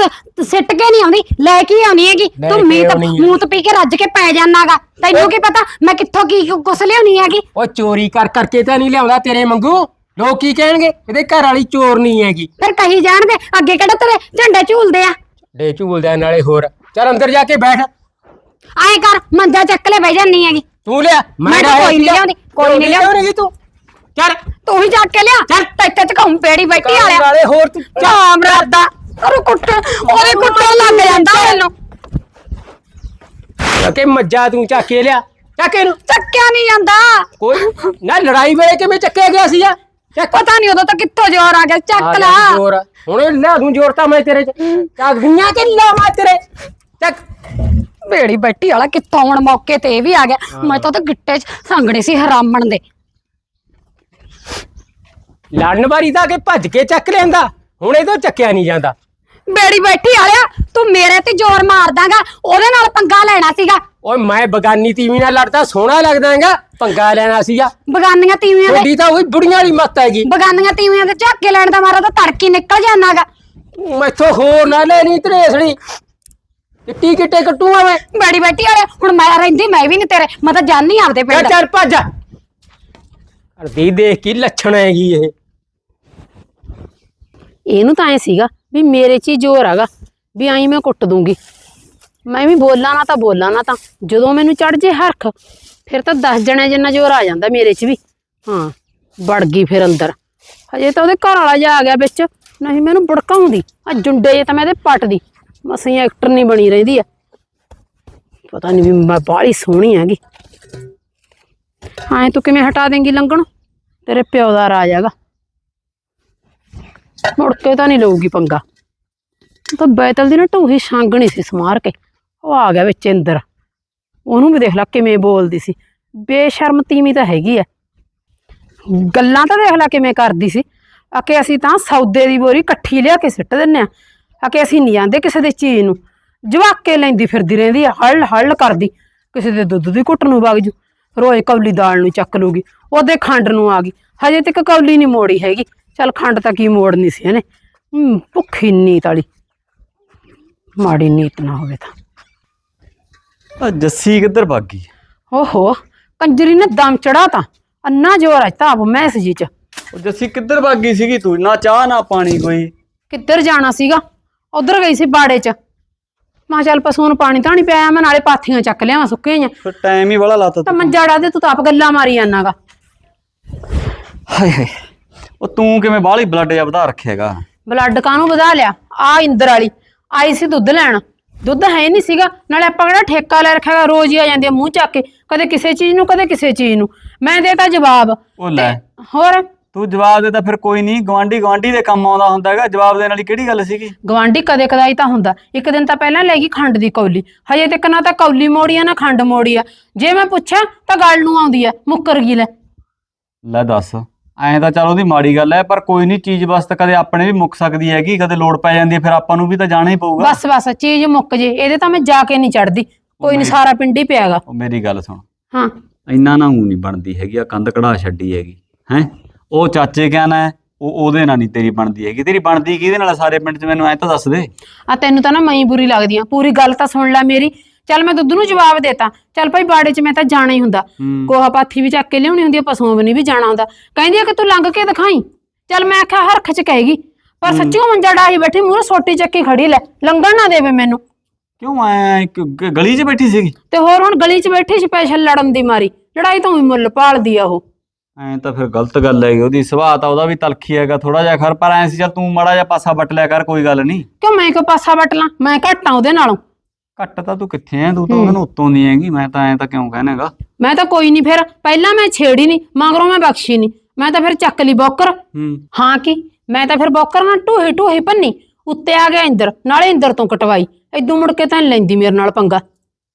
ਸਿੱਟ ਕੇ ਨਹੀਂ ਆਉਂਦੀ ਲੈ ਕੇ ਹੀ ਆਉਣੀ ਹੈਗੀ। ਲੈ ਤੂੰ ਕੇ ਮੀਤ ਆਉਣੀ ਹੈ। ਮੂਤ ਪੀ ਕੇ ਰੱਜ ਕੇ ਪੈ ਜਾਣਾਗਾ। ਤੈਨੂੰ ਕੀ ਪਤਾ ਮੈਂ ਕਿੱਥੋਂ ਕੀ ਕੁਛ ਲਿਆਉਣੀ ਹੈਗੀ। ਉਹ ਚੋਰੀ ਕਰ ਕਰਕੇ ਤਾਂ ਨਹੀਂ ਲਿਆਉਂਦਾ ਤੇਰੇ ਮੰਗੂ ਲੋਕ ਕੀ ਕਹਿਣਗੇ? ਇਹਦੇ ਘਰ ਵਾਲੀ ਚੋਰ ਨਹੀਂ ਹੈਗੀ। ਫਿਰ ਕਹੀ ਜਾਣਦੇ ਅੱਗੇ ਕਿਹੜਾ ਤੇਰੇ ਝੰਡੇ ਝੂਲਦੇ ਆ? ਡੇ ਝੂਲਦਾ ਨਾਲੇ ਹੋਰ। ਚੱਲ ਅੰਦਰ ਜਾ ਕੇ ਬੈਠ। ਆਏ ਕਰ ਮੰਜਾ ਚੱਕ ਲੈ ਬਹਿ ਜਾਨੀ ਹੈਗੀ। ਤੂੰ ਲਿਆ ਮੈਂ ਤਾਂ ਕੋਈ ਨਹੀਂ ਲਿਆਉਂਦੀ, ਕੋਈ ਨਹੀਂ ਲਿਆਉਂਦੀ। ਤੂੰ? ਚੱਲ। ਤੂੰ ਹੀ ਚੱਕ ਕੇ ਲਿਆ। ਚੱਲ। ਤੈਤੇ ਚਕਾਉਂ ਪੇੜੀ ਬੈਠੀ ਵਾਲਿਆ। ਨਾਲੇ ਹੋਰ ਤੂੰ ਚਾਮ ਰਾਦਾ ਅਰੇ ਕੁੱਟ ਉਹਦੇ ਕੁੱਟਣ ਲੱਗ ਜਾਂਦਾ ਮੈਨੂੰ। ਕਿ ਮੱਜਾ ਤੂੰ ਚੱਕ ਕੇ ਲਿਆ। ਚੱਕ ਇਹਨੂੰ। ਚੱਕਿਆ ਨਹੀਂ ਜਾਂਦਾ। ਕੋਈ ਨਾ ਲੜਾਈ ਵੇਲੇ ਕਿਵੇਂ ਚੱਕਿਆ ਗਿਆ ਸੀਗਾ? ਚੱਕ। ਪਤਾ ਨਹੀਂ ਉਦੋਂ ਤਾਂ ਕਿੱਥੋਂ ਜ਼ੋਰ ਆ ਗਿਆ ਆ ਚੱਕ ਜਾ ਲਾ ਜ਼ੋਰ ਆ। ਹੁਣ ਲਿਆ ਦੂੰ ਜ਼ੋਰ ਤਾਂ ਮੈਂ ਤੇਰੇ ਚ। ਚੱਕ ਗਈਆਂ ਕਿ ਲਾਵਾਂ ਤੇਰੇ? ਚੱਕ। ਬੇੜੀ ਬੈਠੀ ਵਾਲਾ ਕਿੱਥੋਂ ਹੁਣ ਮੌਕੇ ਤੇ ਇਹ ਵੀ ਆ ਗਿਆ। ਮੈਂ ਤਾਂ ਉਹਦੇ ਗਿੱਟੇ 'ਚ ਸੰਗੜੇ ਸੀ ਹਰਾਮਣ ਦੇ। ਲੜਨ ਵਾਰੀ ਤਾਂ ਕਿ ਭੱਜ ਕੇ ਚੱਕ ਲੈਂਦਾ ਹੁਣ ਇਹ ਤੋਂ ਚੱਕਿਆ ਨਹੀਂ ਜਾਂਦਾ। ਬੇੜੀ ਬੈਠੀ ਆਲਿਆ ਤੂੰ ਮੇਰੇ ਤੇ ਜ਼ੋਰ ਮਾਰਦਾਗਾ ਉਹਦੇ ਨਾਲ ਪੰਗਾ ਲੈਣਾ ਸੀਗਾ। ਓਏ ਮੈਂ ਬਗਾਨੀ ਤੀਵੀਂ ਨਾਲ ਲੜਦਾ ਸੋਹਣਾ ਲੱਗਦਾ ਹੈਗਾ ਪੰਗਾ ਲੈਣਾ ਸੀਗਾ। ਬਗਾਨੀਆਂ ਤੀਵੀਆਂ ਦੇ ਤੁਹਾਡੀ ਤਾਂ ਉਹੀ ਬੁੜੀਆਂ ਵਾਲੀ ਮੱਤ ਹੈਗੀ। ਬਗਾਨੀਆਂ ਤੀਵੀਆਂ ਦੇ ਝਾਕੇ ਲੈਣ ਦਾ ਮਾਰਾ ਤਾਂ ਤੜਕੀ ਨਿਕਲ ਜਾਣਾਗਾ ਮੈਥੋਂ ਹੋਰ ਨਾ ਲੈਣੀ ਤਰੇਸੜੀ ਕਿੱਟੀ ਕਿੱਟੇ ਕੱਟੂਗਾ ਮੈਂ। ਬੇੜੀ ਬੈਠੀ ਆਲਿਆ ਹੁਣ ਮੈਂ ਰਹਿੰਦੀ ਮੈਂ ਵੀ ਨਹੀਂ ਤੇਰੇ ਮੈਂ ਤਾਂ ਜਾਣੀ ਆਪਦੇ ਪਿੰਡ। ਚੱਲ ਭੱਜ। ਅਰਦੀ ਦੇਖ ਕੀ ਲੱਛਣ ਹੈਗੀ ਇਹ। ਇਹਨੂੰ ਤਾਂ ਐ ਸੀਗਾ ਵੀ ਮੇਰੇ 'ਚ ਹੀ ਜ਼ੋਰ ਹੈਗਾ, ਵੀ ਆਈ ਮੈਂ ਕੁੱਟ ਦੂੰਗੀ। ਮੈਂ ਵੀ ਬੋਲਾਂ ਨਾ ਤਾਂ ਬੋਲਾਂ ਨਾ ਤਾਂ, ਜਦੋਂ ਮੈਨੂੰ ਚੜ ਜੇ ਹਰਖ, ਫਿਰ ਤਾਂ 10 ਜਣੇ ਜਿੰਨਾ ਜ਼ੋਰ ਆ ਜਾਂਦਾ ਮੇਰੇ 'ਚ ਵੀ। ਹਾਂ, ਵੜ ਗਈ ਫਿਰ ਅੰਦਰ। ਹਜੇ ਤਾਂ ਉਹਦੇ ਘਰ ਵਾਲਾ ਜਾ ਆ ਗਿਆ ਵਿੱਚ, ਨਹੀਂ ਮੈਨੂੰ ਬੜਕਾਉਂਦੀ ਆ ਜੁੰਡੇ ਜੇ ਤਾਂ ਮੈਂ ਇਹਦੇ ਪੱਟਦੀ, ਮਸੀਂ ਐਕਟਰ ਨਹੀਂ ਬਣੀ ਰਹਿੰਦੀ ਆ। ਪਤਾ ਨਹੀਂ ਵੀ ਮੈਂ ਬਾਹਲੀ ਸੋਹਣੀ ਹੈਗੀ। ਹਾਂ ਤੂੰ ਕਿਵੇਂ ਹਟਾ ਦੇਂਗੀ ਲੰਘਣ? ਤੇਰੇ ਪਿਓ ਦਾ ਰਾਜ ਹੈਗਾ। ਮੁੜ ਕੇ ਤਾਂ ਨਹੀਂ ਲਊਗੀ ਪੰਗਾ। ਤਾਂ ਬੈਤਲ ਦੀ ਨਾ ਢੂਹੀ ਛਾਂਗਣੀ ਸੀ ਸਮਾਰ ਕੇ। ਉਹ ਆ ਗਿਆ ਵਿੱਚ ਅੰਦਰ ਉਹਨੂੰ ਵੀ ਦੇਖ ਲੈ ਕਿਵੇਂ ਬੋਲਦੀ ਸੀ। ਬੇਸ਼ਰਮ ਤੀਵੀਂ ਤਾਂ ਹੈਗੀ ਆ ਗੱਲਾਂ ਤਾਂ ਦੇਖ ਲੈ ਕਿਵੇਂ ਕਰਦੀ ਸੀ। ਆਕੇ ਅਸੀਂ ਤਾਂ ਸੌਦੇ ਦੀ ਬੋਰੀ ਇਕੱਠੀ ਲਿਆ ਕੇ ਸਿੱਟ ਦਿੰਨੇ ਆ। ਆਕੇ ਅਸੀਂ ਨਹੀਂ ਜਾਂਦੇ ਕਿਸੇ ਦੇ ਚੀਜ਼ ਨੂੰ। ਜਵਾਕੇ ਲੈਂਦੀ ਫਿਰਦੀ ਰਹਿੰਦੀ ਆ ਹਲ ਹਲ ਕਰਦੀ। ਕਿਸੇ ਦੇ ਦੁੱਧ ਦੀ ਘੁੱਟ ਨੂੰ ਵਗ ਜੂ। ਰੋਏ ਕੌਲੀ ਦਾਲ ਨੂੰ ਚੱਕ ਲੂਗੀ ਉਹਦੇ ਖੰਡ ਨੂੰ ਆ ਗਈ। ਹਜੇ ਤੱਕ ਕੌਲੀ ਨਹੀਂ ਮੋੜੀ ਹੈਗੀ। ਚੱਲ ਖੰਡ ਤਾਂ ਕੀ ਮੋੜਨੀ ਸੀ ਇਹਨੇ? ਭੁੱਖੀ ਨੀਤ ਵਾਲੀ। ਮਾੜੀ ਨੀਤ ਨਾ ਹੋਵੇ ਤਾਂ। ਆ ਜੱਸੀ ਕਿੱਧਰ ਭੱਗ ਗਈ? ਓਹੋ ਕੰਜਰੀ ਨੇ ਦਮ ਚੜਾ ਤਾਂ। ਅੰਨਾ ਜੋਰ ਅੱਜ ਤਾਂ ਆਪ ਮੈਸੇਜ ਚ। ਉਹ ਜੱਸੀ ਕਿੱਧਰ ਭੱਗ ਗਈ ਸੀਗੀ ਤੂੰ? ਨਾ ਚਾਹ ਨਾ ਪਾਣੀ ਕੋਈ। ਕਿੱਧਰ ਜਾਣਾ ਸੀਗਾ? ਉਧਰ ਗਈ ਸੀ ਬਾੜੇ ਚ। ਮੈਂ ਕਿਹਾ ਚੱਲ ਪਸ਼ੂਆਂ ਨੂੰ ਪਾਣੀ ਤਾਂ ਨਹੀਂ ਪਿਆਇਆ ਮੈਂ ਨਾਲੇ ਪਾਥੀਆਂ ਚੱਕ ਲਿਆਵਾਂ ਸੁੱਕੀਆਂ ਫਿਰ ਟਾਈਮ ਹੀ ਬੜਾ ਲਾਤਾ ਤਾਂ ਤੂੰ। ਮੰਜਾ ਡਾ ਦੇ ਤੂੰ ਤਾਂ ਆਪ ਗੱਲਾਂ ਮਾਰੀ ਜਾਣਾਗਾ। ਹਾਏ ਹਾਏ ਉਹ ਤੂੰ ਕਿਵੇਂ ਬਾਹਲੀ ਬਲੱਡ ਜਿਹਾ ਵਧਾ ਰੱਖਿਆਗਾ ਬਲੱਡ ਕਾਹਨੂੰ ਵਧਾ ਲਿਆ? ਆ ਇੰਦਰ ਵਾਲੀ ਆਈ ਸੀ ਦੁੱਧ ਲੈਣ। ਦੁੱਧ ਹੈ ਨਹੀਂ ਸੀਗਾ ਨਾਲੇ ਆਪਾਂ ਕਿਹੜਾ ਠੇਕਾ ਲੈ ਰੱਖਿਆ ਗਾ, ਰੋਜ਼ ਹੀ ਆ ਜਾਂਦੀ ਆ ਮੂੰਹ ਚੱਕ ਕੇ। ਕਦੇ ਕਿਸੇ ਚੀਜ਼ ਨੂੰ ਕਦੇ ਕਿਸੇ ਚੀਜ਼ ਨੂੰ। ਮੈਂ ਦੇਤਾ ਜਵਾਬ। ਉਹ ਲੈ। ਹੋਰ? ਤੂੰ ਜਵਾਬ ਦੇ ਤਾਂ ਫਿਰ ਕੋਈ ਨਹੀਂ ਗਵਾਂਢੀ ਗਵਾਂਢੀ ਦੇ ਕੰਮ ਆਉਂਦਾ ਹੁੰਦਾ ਹੈਗਾ ਜਵਾਬ ਦੇਣ ਵਾਲੀ ਕਿਹੜੀ ਗੱਲ ਸੀਗੀ? ਗਵਾਂਢੀ ਕਦੇ ਕਦਾਈ ਤਾਂ ਹੁੰਦਾ ਇੱਕ ਦਿਨ ਤਾਂ ਪਹਿਲਾਂ ਲੈ ਗਈ ਖੰਡ ਦੀ ਕੌਲੀ ਹਜੇ ਤੱਕ ਨਾ ਤਾਂ ਕੌਲੀ ਮੋੜੀ ਆ ਨਾ ਖੰਡ ਮੋੜੀ ਆ ਜੇ ਮੈਂ ਪੁੱਛਾਂ ਤਾਂ ਗੱਲ ਨੂੰ ਆਉਂਦੀ ਆ ਮੁੱਕਰ ਗਈ ਲੈ। ਲੈ ਦੱਸ ਐਂ ਤਾਂ ਚਲ ਉਹਦੀ ਮਾੜੀ ਗੱਲ ਹੈ ਪਰ ਕੋਈ ਨਹੀਂ ਚੀਜ਼ ਵਾਸਤੇ ਕਦੇ ਆਪਣੇ ਵੀ ਮੁੱਕ ਸਕਦੀ ਹੈਗੀ ਕਦੇ ਲੋੜ ਪੈ ਜਾਂਦੀ ਹੈ ਫਿਰ ਆਪਾਂ ਨੂੰ ਵੀ ਤਾਂ ਜਾਣਾ ਹੀ ਪਊਗਾ। ਬਸ ਬਸ ਚੀਜ਼ ਮੁੱਕ ਜੇ ਇਹਦੇ ਤਾਂ ਮੈਂ ਜਾ ਕੇ ਨਹੀਂ ਚੜਦੀ ਕੋਈ ਨਹੀਂ ਸਾਰਾ ਪਿੰਡ ਹੀ ਪਿਆਗਾ ਉਹ ਮੇਰੀ ਗੱਲ ਸੁਣ। ਹਾਂ। ਇੰਨਾ ਨਾ ਊ ਨਹੀਂ ਬਣਦੀ ਹੈਗੀ ਆ ਕੰਧ ਕਢਾ ਛੱਡੀ ਹੈਗੀ ਹੈ? ਉਹ ਚਾਚੇ ਕਹਿਣਾ ਹੈ ਉਹ ਉਹਦੇ ਨਾਲ ਨਹੀਂ ਤੇਰੀ ਬਣਦੀ ਹੈਗੀ। ਤੇਰੀ ਬਣਦੀ ਕਿਹਦੇ ਨਾਲ ਸਾਰੇ ਪਿੰਡ 'ਚ? ਮੈਨੂੰ ਐ ਤਾਂ ਦੱਸ ਦੇ। ਆ ਤੈਨੂੰ ਤਾਂ ਨਾ ਮਈ ਬੁਰੀ ਲੱਗਦੀ ਆ। ਪੂਰੀ ਗੱਲ ਤਾਂ ਸੁਣ ਲੈ ਮੇਰੀ। ਚੱਲ ਮੈਂ ਦੁੱਧ ਨੂੰ ਜਵਾਬ ਦੇਤਾ। ਚੱਲ ਭਾਈ ਬਾੜੇ 'ਚ ਮੈਂ ਤਾਂ ਜਾਣਾ ਹੀ ਹੁੰਦਾ। ਹੂੰ। ਗੋਹਾ ਪਾਥੀ ਵੀ ਚੱਕ ਕੇ ਲਿਆਉਣੀ ਹੁੰਦੀ ਆ ਪਸ਼ੂਆਂ ਬਣੀ ਵੀ ਜਾਣਾ ਹੁੰਦਾ। ਕਹਿੰਦੀ ਆ ਕਿ ਤੂੰ ਲੰਘ ਕੇ ਦਿਖਾਈ। ਚੱਲ ਮੈਂ ਆਖਿਆ ਹਰਖ 'ਚ ਕਹੇਗੀ ਪਰ ਸੱਚੀਓ ਮੰਜਾ ਡਾਹੀ ਬੈਠੀ ਮੂਹਰੇ ਸੋਟੀ ਚੱਕੀ ਖੜੀ ਲੈ ਲੰਘਣ ਨਾ ਦੇਵੇ ਮੈਨੂੰ। ਕਿਉਂ ਐ? ਗਲੀ 'ਚ ਬੈਠੀ ਸੀਗੀ? ਤੇ ਹੋਰ ਹੁਣ ਗਲੀ 'ਚ ਬੈਠੀ ਸਪੈਸ਼ਲ ਲੜਨ ਦੀ ਮਾਰੀ। ਲੜਾਈ ਤਾਂ ਵੀ ਮੁੱਲ ਪਾਲਦੀ ਆ ਉਹ। ਐ ਤਾਂ ਫਿਰ ਗਲਤ ਗੱਲ ਹੈਗੀ ਉਹਦੀ ਸੁਭਾਅ ਤਾਂ ਉਹਦਾ ਵੀ ਤਲਖੀ ਹੈਗਾ ਥੋੜਾ ਜਿਹਾ ਖਰ ਪਰ ਐ ਸੀ ਚੱਲ ਤੂੰ ਮਾੜਾ ਜਿਹਾ ਪਾਸਾ ਵੱਟ ਲਿਆ ਕਰ ਕੋਈ ਗੱਲ ਨਹੀਂ। ਕਿਉਂ ਮੈਂ ਕਿਉਂ ਪਾਸਾ ਵੱਟ ਲਾਂ? ਮੈਂ ਘੱਟ ਉਹਦੇ ਨਾਲੋਂ। ਘੱਟ ਤਾਂ ਤੂੰ ਕਿੱਥੇ ਐ ਤੂੰ ਤਾਂ ਉਹਨੂੰ ਉੱਤੋਂ ਦੀ ਹੈਗੀ ਮੈਂ ਤਾਂ ਐ ਤਾਂ ਕਿਉਂ ਕਹਿਣਾਗਾ? ਮੈਂ ਤਾਂ ਕੋਈ ਨਹੀਂ ਫਿਰ ਪਹਿਲਾਂ ਮੈਂ ਛੇੜੀ ਨਹੀਂ ਮਗਰੋਂ ਮੈਂ ਬਖਸ਼ੀ ਨਹੀਂ। ਮੈਂ ਤਾਂ ਫਿਰ ਚੱਕ ਲਈ ਬੌਕਰ। ਹੂੰ। ਹਾਂ ਕੀ? ਮੈਂ ਤਾਂ ਫਿਰ ਬੌਕਰ ਨਾਲ ਢੂਹੀ ਢੂਹੀ ਭੰਨੀ। ਉੱਤੇ ਆ ਗਿਆ ਇੰਦਰ ਨਾਲੇ ਇੰਦਰ ਤੋਂ ਕਟਵਾਈ। ਇਦੋਂ ਮੁੜ ਕੇ ਤਾਂ ਨੀ ਲੈਂਦੀ ਮੇਰੇ ਨਾਲ ਪੰਗਾ।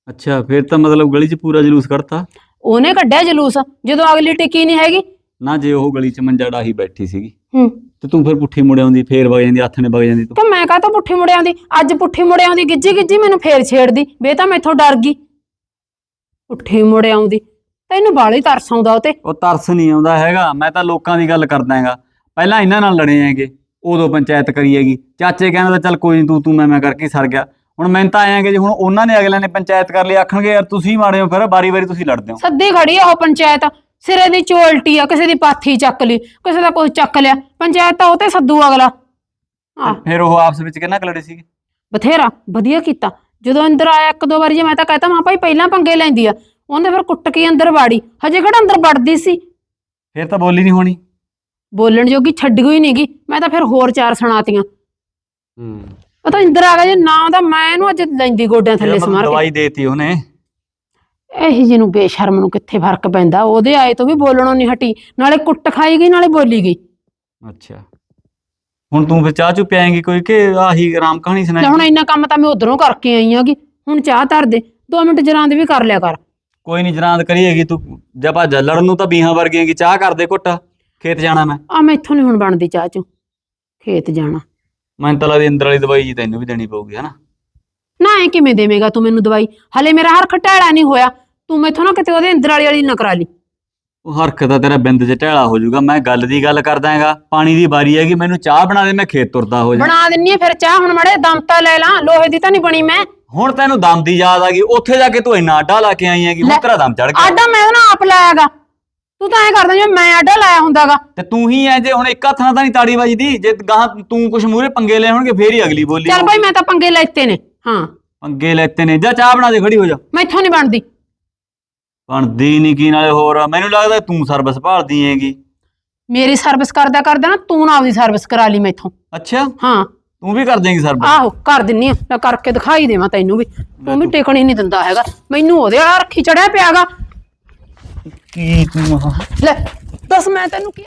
ਅੱਛਾ ਫਿਰ ਤਾਂ ਮਤਲਬ ਗਲੀ 'ਚ ਪੂਰਾ ਜਲੂਸ ਕੱਢਤਾ? ਉਹਨੇ ਕੱਢਿਆ ਜਲੂਸ ਜਦੋਂ ਅਗਲੀ ਟਿੱਕੀ ਨਹੀਂ ਹੈਗੀ? ਨਾ ਜੇ ਉਹ ਗਲੀ 'ਚ ਮੰਜਾ ਡਾਹੀ ਬੈਠੀ ਸੀਗੀ। ਹੂੰ। ਤੇ ਤੂੰ ਫਿਰ ਪੁੱਠੀ ਮੁੜ ਆਉਂਦੀ ਫੇਰ ਵਗ ਜਾਂਦੀ ਹੱਥ ਨੇ ਵਗ ਜਾਂਦੀ ਤੂੰ। ਕਿ ਮੈਂ ਕਾਹ ਤੋਂ ਪੁੱਠੀ ਮੁੜਿਆਂ ਦੀ ਅੱਜ ਪੁੱਠੀ ਮੁੜਿਆਂ ਆਉਂਦੀ ਗਿੱਜੀ ਗਿੱਜੀ ਮੈਨੂੰ ਫੇਰ ਛੇੜਦੀ। ਵੇ ਤਾਂ ਮੈਥੋਂ ਡਰ ਗਈ। ਪੁੱਠੀ ਮੁੜਿਆਂ ਆਉਂਦੀ। ਤੈਨੂੰ ਬਾਲੀ ਤਰਸ ਆਉਂਦਾ ਉਹ ਤੇ। ਉਹ ਤਰਸ ਨਹੀਂ ਆਉਂਦਾ ਹੈਗਾ। ਮੈਂ ਤਾਂ ਲੋਕਾਂ ਦੀ ਗੱਲ ਕਰਦਾ ਹੈਗਾ। ਪਹਿਲਾਂ ਇਹਨਾਂ ਨਾਲ ਲੜੇ ਹੈਗੇ। ਉਦੋਂ ਪੰਚਾਇਤ ਕਰੀ ਹੈਗੀ। ਚਾਚੇ ਕਹਿੰਦਾ ਤਾਂ ਚੱਲ ਕੋਈ ਨਹੀਂ ਤੂੰ ਤੂੰ ਮੈਂ ਮੈਂ ਕਰਕੇ ਹੀ ਸਰ ਗਿਆ। ਹੁਣ ਮੈਂ ਤਾਂ ਆਇਆ ਕਿ ਜੇ ਹੁਣ ਉਹਨਾਂ ਨੇ ਅਗਲਿਆਂ ਨੇ ਪੰਚਾਇਤ ਕਰ ਲਈ ਆਖਣਗੇ ਯਾਰ ਤੁਸੀਂ ਮਾੜੇ ਹੋ ਫਿਰ ਬਾਰੀ ਬਾਰੀ ਤੁਸੀਂ ਲੜਦੇ ਹੋ। ਸੱਦੀ ਖੜੀ ਆ ਉਹ ਪੰਚਾਇਤ। ਸਿਰੇ ਦੀ ਚੋਲਟੀ ਆ ਕਿਸੇ ਦੀ ਪਾਥੀ ਚੱਕ ਲਈ ਕਿਸੇ ਦਾ ਕੁਝ ਚੱਕ ਲਿਆ। ਪੰਚਾਇਤ ਤਾਂ ਉਹ ਤੇ ਸੱਦੂ ਅਗਲਾ। ਆ। ਫਿਰ ਉਹ ਆਪਸ ਵਿੱਚ ਕਿੰਨਾ ਕੁ ਲੜੇ ਸੀਗੇ? ਬਥੇਰਾ ਵਧੀਆ ਕੀਤਾ। ਜਦੋਂ ਅੰਦਰ ਆਇਆ ਇੱਕ ਦੋ ਵਾਰੀ ਜੇ ਮੈਂ ਤਾਂ ਕਹਤਾ ਮਾਂ ਭਾਈ ਪਹਿਲਾਂ ਪੰਗੇ ਲੈਂਦੀ ਆ। ਉਹਨੇ ਫਿਰ ਕੁੱਟ ਕੇ ਅੰਦਰ ਵਾੜੀ। ਹਜੇ ਕਿਹੜਾ ਅੰਦਰ ਵੜਦੀ ਸੀ? ਫਿਰ ਤਾਂ ਬੋਲੀ ਨਹੀਂ ਹੋਣੀ। ਬੋਲਣ ਜੋਗੀ ਛੱਡ ਗਈ ਨਹੀਂਗੀ ਮੈਂ ਤਾਂ ਫਿਰ ਹੋਰ ਚਾਰ ਸੁਣਾਤੀਆਂ। ਹੂੰ। ਉਹ ਤਾਂ ਇੰਦਰ ਆ ਗਿਆ ਜੇ ਨਾ ਆਉਂਦਾ ਮੈਂ ਇਹਨੂੰ ਅੱਜ ਲੈਂਦੀ ਗੋਡਿਆਂ ਥੱਲੇ ਸਮਾਰ ਕੇ। ਦਵਾਈ ਦੇਤੀ ਉਹਨੇ। ਇਹੀ ਜਿਹਨੂੰ ਬੇਸ਼ਰਮ ਨੂੰ ਕਿੱਥੇ ਫ਼ਰਕ ਪੈਂਦਾ? ਉਹਦੇ ਆਏ ਤੋਂ ਵੀ ਬੋਲਣੋਂ ਨਹੀਂ ਹਟੀ ਨਾਲੇ ਕੁੱਟ ਖਾਈ ਗਈ ਨਾਲੇ ਬੋਲੀ ਗਈ। ਅੱਛਾ। ਹੁਣ ਤੂੰ ਫਿਰ ਚਾਹ ਚੁ ਪਿਆਏਂਗੀ ਕੋਈ ਕਿ ਆਹੀ ਰਾਮ ਕਹਾਣੀ ਲੈ ਸੁਣਾਈ ਹੁਣ ਇੰਨਾ ਕੰਮ ਤਾਂ ਮੈਂ ਉਧਰੋਂ ਕਰਕੇ ਆਈ ਆਂਗੀ। ਹੁਣ ਚਾਹ ਧਰ ਦੇ 2 ਮਿੰਟ ਜਰਾਂਦ ਵੀ ਕਰ ਲਿਆ ਕਰ। ਕੋਈ ਨਹੀਂ ਜਨਾਦ ਕਰੀ ਹੈਗੀ ਤੂੰ ਜਪਾ ਜੱਲੜ ਨੂੰ ਤਾਂ ਬੀਹਾਂ ਵਰਗੀਆਂ ਕੀ ਚਾਹ ਕਰਦੇ ਘੁੱਟ ਖੇਤ ਜਾਣਾ ਮੈਂ। ਆ ਮੈਥੋਂ ਨਹੀਂ ਹੁਣ ਬਣਦੀ ਚਾਹ ਚੋਂ ਖੇਤ ਜਾਣਾ। ਮੈਨੂੰ ਤਾਂ ਲੱਗਦੀ ਅੰਦਰ ਵਾਲੀ ਦਵਾਈ ਜੀ ਤੈਨੂੰ ਵੀ ਦੇਣੀ ਪਊਗੀ ਹਨਾ? ਨਾ ਐ ਕਿਵੇਂ ਦੇਵੇਂਗਾ ਤੂੰ ਮੈਨੂੰ ਦਵਾਈ? ਹਲੇ ਮੇਰਾ ਹਰ ਖਟਾੜਾ ਨਹੀਂ ਹੋਇਆ। ਤੂੰ ਮੈਥੋਂ ਨਾ ਕਿਤੇ ਉਹਦੇ ਅੰਦਰ ਵਾਲੀ ਵਾਲੀ ਨਾ ਕਰਾ ਲਈ। ਉਹ ਹਰਖ ਤਾਂ ਤੇਰਾ ਬਿੰਦ ਚ ਢੇਲਾ ਹੋ ਜਾਊਗਾ ਮੈਂ ਗੱਲ ਦੀ ਗੱਲ ਕਰਦਾ ਹੈਗਾ। ਪਾਣੀ ਦੀ ਵਾਰੀ ਹੈਗੀ ਮੈਨੂੰ ਚਾਹ ਬਣਾ ਦੇ ਮੈਂ ਖੇਤ ਤੁਰਦਾ ਹੋ ਜਾ। ਬਣਾ ਦਿੰਨੀ ਆ ਫਿਰ ਚਾਹ ਹੁਣ ਮੜੇ ਦਮ ਤਾਂ ਲੈ ਲਾਂ ਲੋਹੇ ਦੀ ਤਾਂ ਨਹੀਂ ਬਣੀ ਮੈਂ। ਹੁਣ ਤੈਨੂੰ ਦਮ ਦੀ ਯਾਦ ਆ ਗਈ ਉੱਥੇ ਜਾ ਕੇ ਤੂੰ ਇੰਨਾ ਆਡਾ ਲਾ ਕੇ ਆਈ ਹੈਗੀ ਹੁਣ ਤੇਰਾ ਦਮ ਚੜ ਗਿਆ। ਆਡਾ ਮੈਂ ਨਾ ਆਪ ਲਾਇਆਗਾ। ਤੂੰ ਤਾਂ ਐ ਕਰਦਾ ਜਿਵੇਂ ਮੈਂ ਆਡਾ ਲਾਇਆ ਹੁੰਦਾਗਾ। ਤੇ ਤੂੰ ਹੀ ਐ ਜੇ ਹੁਣ ਇੱਕ ਹੱਥ ਨਾਲ ਤਾਂ ਨਹੀਂ ਤਾੜੀ ਵੱਜਦੀ ਜੇ ਗਾਹਾਂ ਤੂੰ ਕੁਝ ਮੂਰੇ ਪੰਗੇ ਲੈ ਹੋਣਗੇ ਫੇਰ ਹੀ ਅਗਲੀ ਬੋਲੀ ਚੱਲ ਭਾਈ ਮੈਂ ਤਾਂ ਪੰਗੇ ਲੈਤੇ ਨੇ ਹਾਂ। ਪੰਗੇ ਲੈਤੇ ਨੇ। ਜਾ ਚਾਹ ਬਣਾ ਦੇ ਖੜੀ ਹੋ ਜਾ। ਮੈਥੋਂ ਨਹੀਂ ਬਣਦੀ। ਬਣਦੀ ਨਹੀਂ ਕੀ ਨਾਲੇ ਹੋਰ ਮੈਨੂੰ ਲੱਗਦਾ ਤੂੰ ਸਰਵਿਸ ਭਾਲਦੀ ਹੈਗੀ। ਮੇਰੀ ਸਰਵਿਸ ਕਰਦਾ ਕਰਦਾ ਨਾ ਤੂੰ ਨਾ ਆਪਦੀ ਸਰਵਿਸ ਕਰਾ ਲਈ ਮੈਥੋਂ। ਅੱਛਾ? ਹਾਂ। ਤੂੰ ਵੀ ਕਰ ਦੇਂਗੀ ਸਰਵਿਸ। ਆਹੋ ਕਰ ਦਿੰਨੀ ਆ। ਮੈਂ ਕਰਕੇ ਦਿਖਾਈ ਦੇਵਾਂ ਤੈਨੂੰ ਵੀ। ਤੂੰ ਵੀ ਟਿਕਣੀ ਨਹੀਂ ਦਿੰਦਾ ਹੈਗਾ। ਮੈਨੂੰ ਉਹਦੇ ਵਾਲਾ ਰੱਖੀ ਚੜਿਆ ਪਿਆਗਾ। ਕੀ ਤੂੰ ਆਹ? ਲੈ ਦੱਸ ਮੈਂ ਤੈਨੂੰ ਕੀ